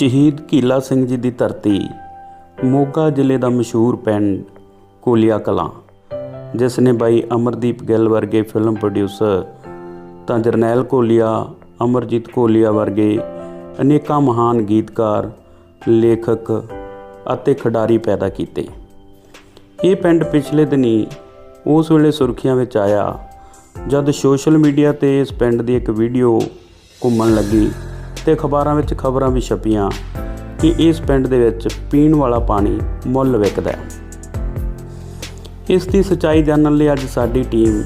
ਸ਼ਹੀਦ ਕੀਲਾ ਸਿੰਘ ਜੀ ਦੀ ਧਰਤੀ, ਮੋਗਾ ਜ਼ਿਲ੍ਹੇ ਦਾ ਮਸ਼ਹੂਰ ਪਿੰਡ ਕੋਲੀਆ ਕਲਾਂ, ਜਿਸ ਨੇ ਬਾਈ ਅਮਰਦੀਪ ਗਿੱਲ ਵਰਗੇ ਫਿਲਮ ਪ੍ਰੋਡਿਊਸਰ ਤਾਂ ਜਰਨੈਲ ਕੋਲੀਆ, ਅਮਰਜੀਤ ਕੋਲੀਆ ਵਰਗੇ ਅਨੇਕਾਂ ਮਹਾਨ ਗੀਤਕਾਰ, ਲੇਖਕ ਅਤੇ ਖਿਡਾਰੀ ਪੈਦਾ ਕੀਤੇ। ਇਹ ਪਿੰਡ ਪਿਛਲੇ ਦਿਨੀ ਉਸ ਵੇਲੇ ਸੁਰਖੀਆਂ ਵਿੱਚ ਆਇਆ, ਜਦ ਸੋਸ਼ਲ ਮੀਡੀਆ ਤੇ ਇਸ ਪਿੰਡ ਦੀ ਇੱਕ ਵੀਡੀਓ ਘੁੰਮਣ ਲੱਗੀ। ਤੇ ਅਖਬਾਰਾਂ ਵਿੱਚ ਖਬਰਾਂ ਵੀ ਛਪੀਆਂ ਕਿ ਇਸ ਪਿੰਡ ਦੇ ਵਿੱਚ ਪੀਣ ਵਾਲਾ ਪਾਣੀ ਮੁੱਲ ਵਿਕਦਾ ਹੈ। ਇਸ ਦੀ ਸਚਾਈ ਜਾਣਨ ਲਈ ਅੱਜ ਸਾਡੀ ਟੀਮ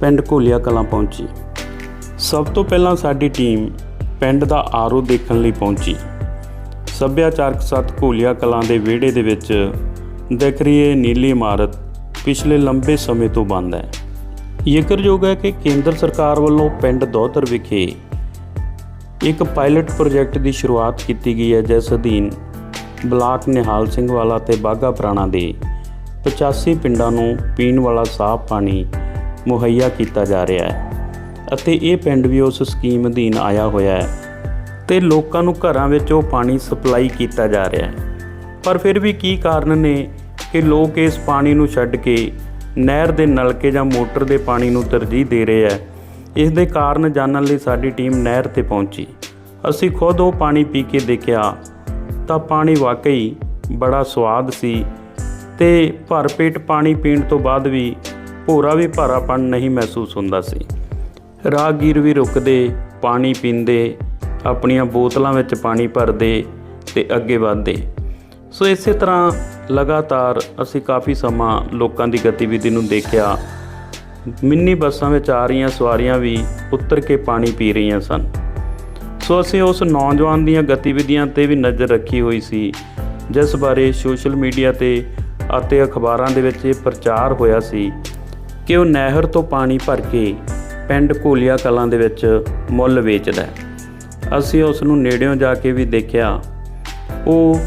ਪਿੰਡ ਘੋਲੀਆ ਕਲਾਂ ਪਹੁੰਚੀ। ਸਭ ਤੋਂ ਪਹਿਲਾਂ ਸਾਡੀ ਟੀਮ ਪਿੰਡ ਦਾ ਆਰੋ ਦੇਖਣ ਲਈ ਪਹੁੰਚੀ। ਸੱਭਿਆਚਾਰਕ ਸੱਤ ਘੋਲੀਆ ਕਲਾਂ ਦੇ ਵਿਹੜੇ ਦੇ ਵਿੱਚ ਦਿਖ ਰਹੀ ਇਹ ਨੀਲੀ ਇਮਾਰਤ ਪਿਛਲੇ ਲੰਬੇ ਸਮੇਂ ਤੋਂ ਬੰਦ ਹੈ। ਜ਼ਿਕਰਯੋਗ ਹੈ ਕਿ ਕੇਂਦਰ ਸਰਕਾਰ ਵੱਲੋਂ ਪਿੰਡ ਦੋਤਰ ਵਿਖੇ ਇੱਕ ਪਾਇਲਟ ਪ੍ਰੋਜੈਕਟ ਦੀ ਸ਼ੁਰੂਆਤ ਕੀਤੀ ਗਈ ਹੈ ਜਿਸ ਅਧੀਨ ਬਲਾਕ ਨਿਹਾਲ ਸਿੰਘ ਵਾਲਾ ਤੇ ਬਾਗਾ ਪੁਰਾਣਾ ਦੇ। 85 ਪਿੰਡਾਂ ਨੂੰ ਪੀਣ ਵਾਲਾ ਸਾਫ਼ ਪਾਣੀ ਮੁਹੱਈਆ ਕੀਤਾ ਜਾ ਰਿਹਾ ਹੈ ਅਤੇ ਇਹ ਪਿੰਡ ਵੀ ਉਸ ਸਕੀਮ ਅਧੀਨ ਆਇਆ ਹੋਇਆ ਹੈ ਤੇ ਲੋਕਾਂ ਨੂੰ ਘਰਾਂ ਵਿੱਚ ਉਹ ਪਾਣੀ ਸਪਲਾਈ ਕੀਤਾ ਜਾ ਰਿਹਾ ਹੈ। ਪਰ ਫਿਰ ਵੀ ਕੀ ਕਾਰਨ ਨੇ ਕਿ ਲੋਕ ਇਸ ਪਾਣੀ ਨੂੰ ਛੱਡ ਕੇ ਨਹਿਰ ਦੇ ਨਲਕੇ ਜਾਂ ਮੋਟਰ ਦੇ ਪਾਣੀ ਨੂੰ ਤਰਜੀਹ ਦੇ ਰਹੇ ਹੈ? ਇਸ ਦੇ ਕਾਰਨ ਜਾਣਨ ਲਈ ਸਾਡੀ ਟੀਮ ਨਹਿਰ ਤੇ ਪਹੁੰਚੀ। ਅਸੀਂ ਖੁਦ ਉਹ ਪਾਣੀ ਪੀ ਕੇ ਦੇਖਿਆ ਤਾਂ ਪਾਣੀ ਵਾਕਈ ਬੜਾ ਸਵਾਦ ਸੀ ਤੇ ਭਰ ਪੇਟ ਪਾਣੀ ਪੀਣ ਤੋਂ ਬਾਅਦ ਵੀ ਭੋਰਾ ਵੀ ਭਾਰਾਪਣ ਨਹੀਂ ਮਹਿਸੂਸ ਹੁੰਦਾ ਸੀ। ਰਾਹਗੀਰ ਵੀ ਰੁਕਦੇ, ਪਾਣੀ ਪੀਂਦੇ, ਆਪਣੀਆਂ ਬੋਤਲਾਂ ਵਿੱਚ ਪਾਣੀ ਭਰਦੇ ਤੇ ਅੱਗੇ ਵਧਦੇ। ਸੋ ਇਸੇ ਤਰ੍ਹਾਂ ਲਗਾਤਾਰ ਅਸੀਂ ਕਾਫੀ ਸਮਾਂ ਲੋਕਾਂ ਦੀ ਗਤੀਵਿਧੀ ਨੂੰ ਦੇਖਿਆ ਮਿੰਨੀ ਬੱਸਾਂ ਵਿੱਚ ਆ ਰਹੀਆਂ ਸਵਾਰੀਆਂ ਵੀ ਉਤਰ ਕੇ ਪਾਣੀ ਪੀ ਰਹੀਆਂ ਸਨ। ਸੋ ਅਸੀਂ ਉਸ ਨੌਜਵਾਨ ਦੀਆਂ ਗਤੀਵਿਧੀਆਂ ਤੇ ਵੀ ਨਜ਼ਰ ਰੱਖੀ ਹੋਈ ਸੀ, ਜਿਸ ਬਾਰੇ ਸੋਸ਼ਲ ਮੀਡੀਆ ਤੇ ਅਤੇ ਅਖਬਾਰਾਂ ਦੇ ਵਿੱਚ ਇਹ ਪ੍ਰਚਾਰ ਹੋਇਆ ਸੀ ਕਿ ਉਹ ਨਹਿਰ ਤੋਂ ਪਾਣੀ ਭਰ ਕੇ ਪਿੰਡ ਕੋਲੀਆ ਕਲਾਂ ਦੇ ਵਿੱਚ ਮੁੱਲ ਵੇਚਦਾ ਅਸੀਂ ਉਸ ਨੂੰ ਨੇੜਿਓਂ ਜਾ ਕੇ ਵੀ ਦੇਖਿਆ। ਉਹ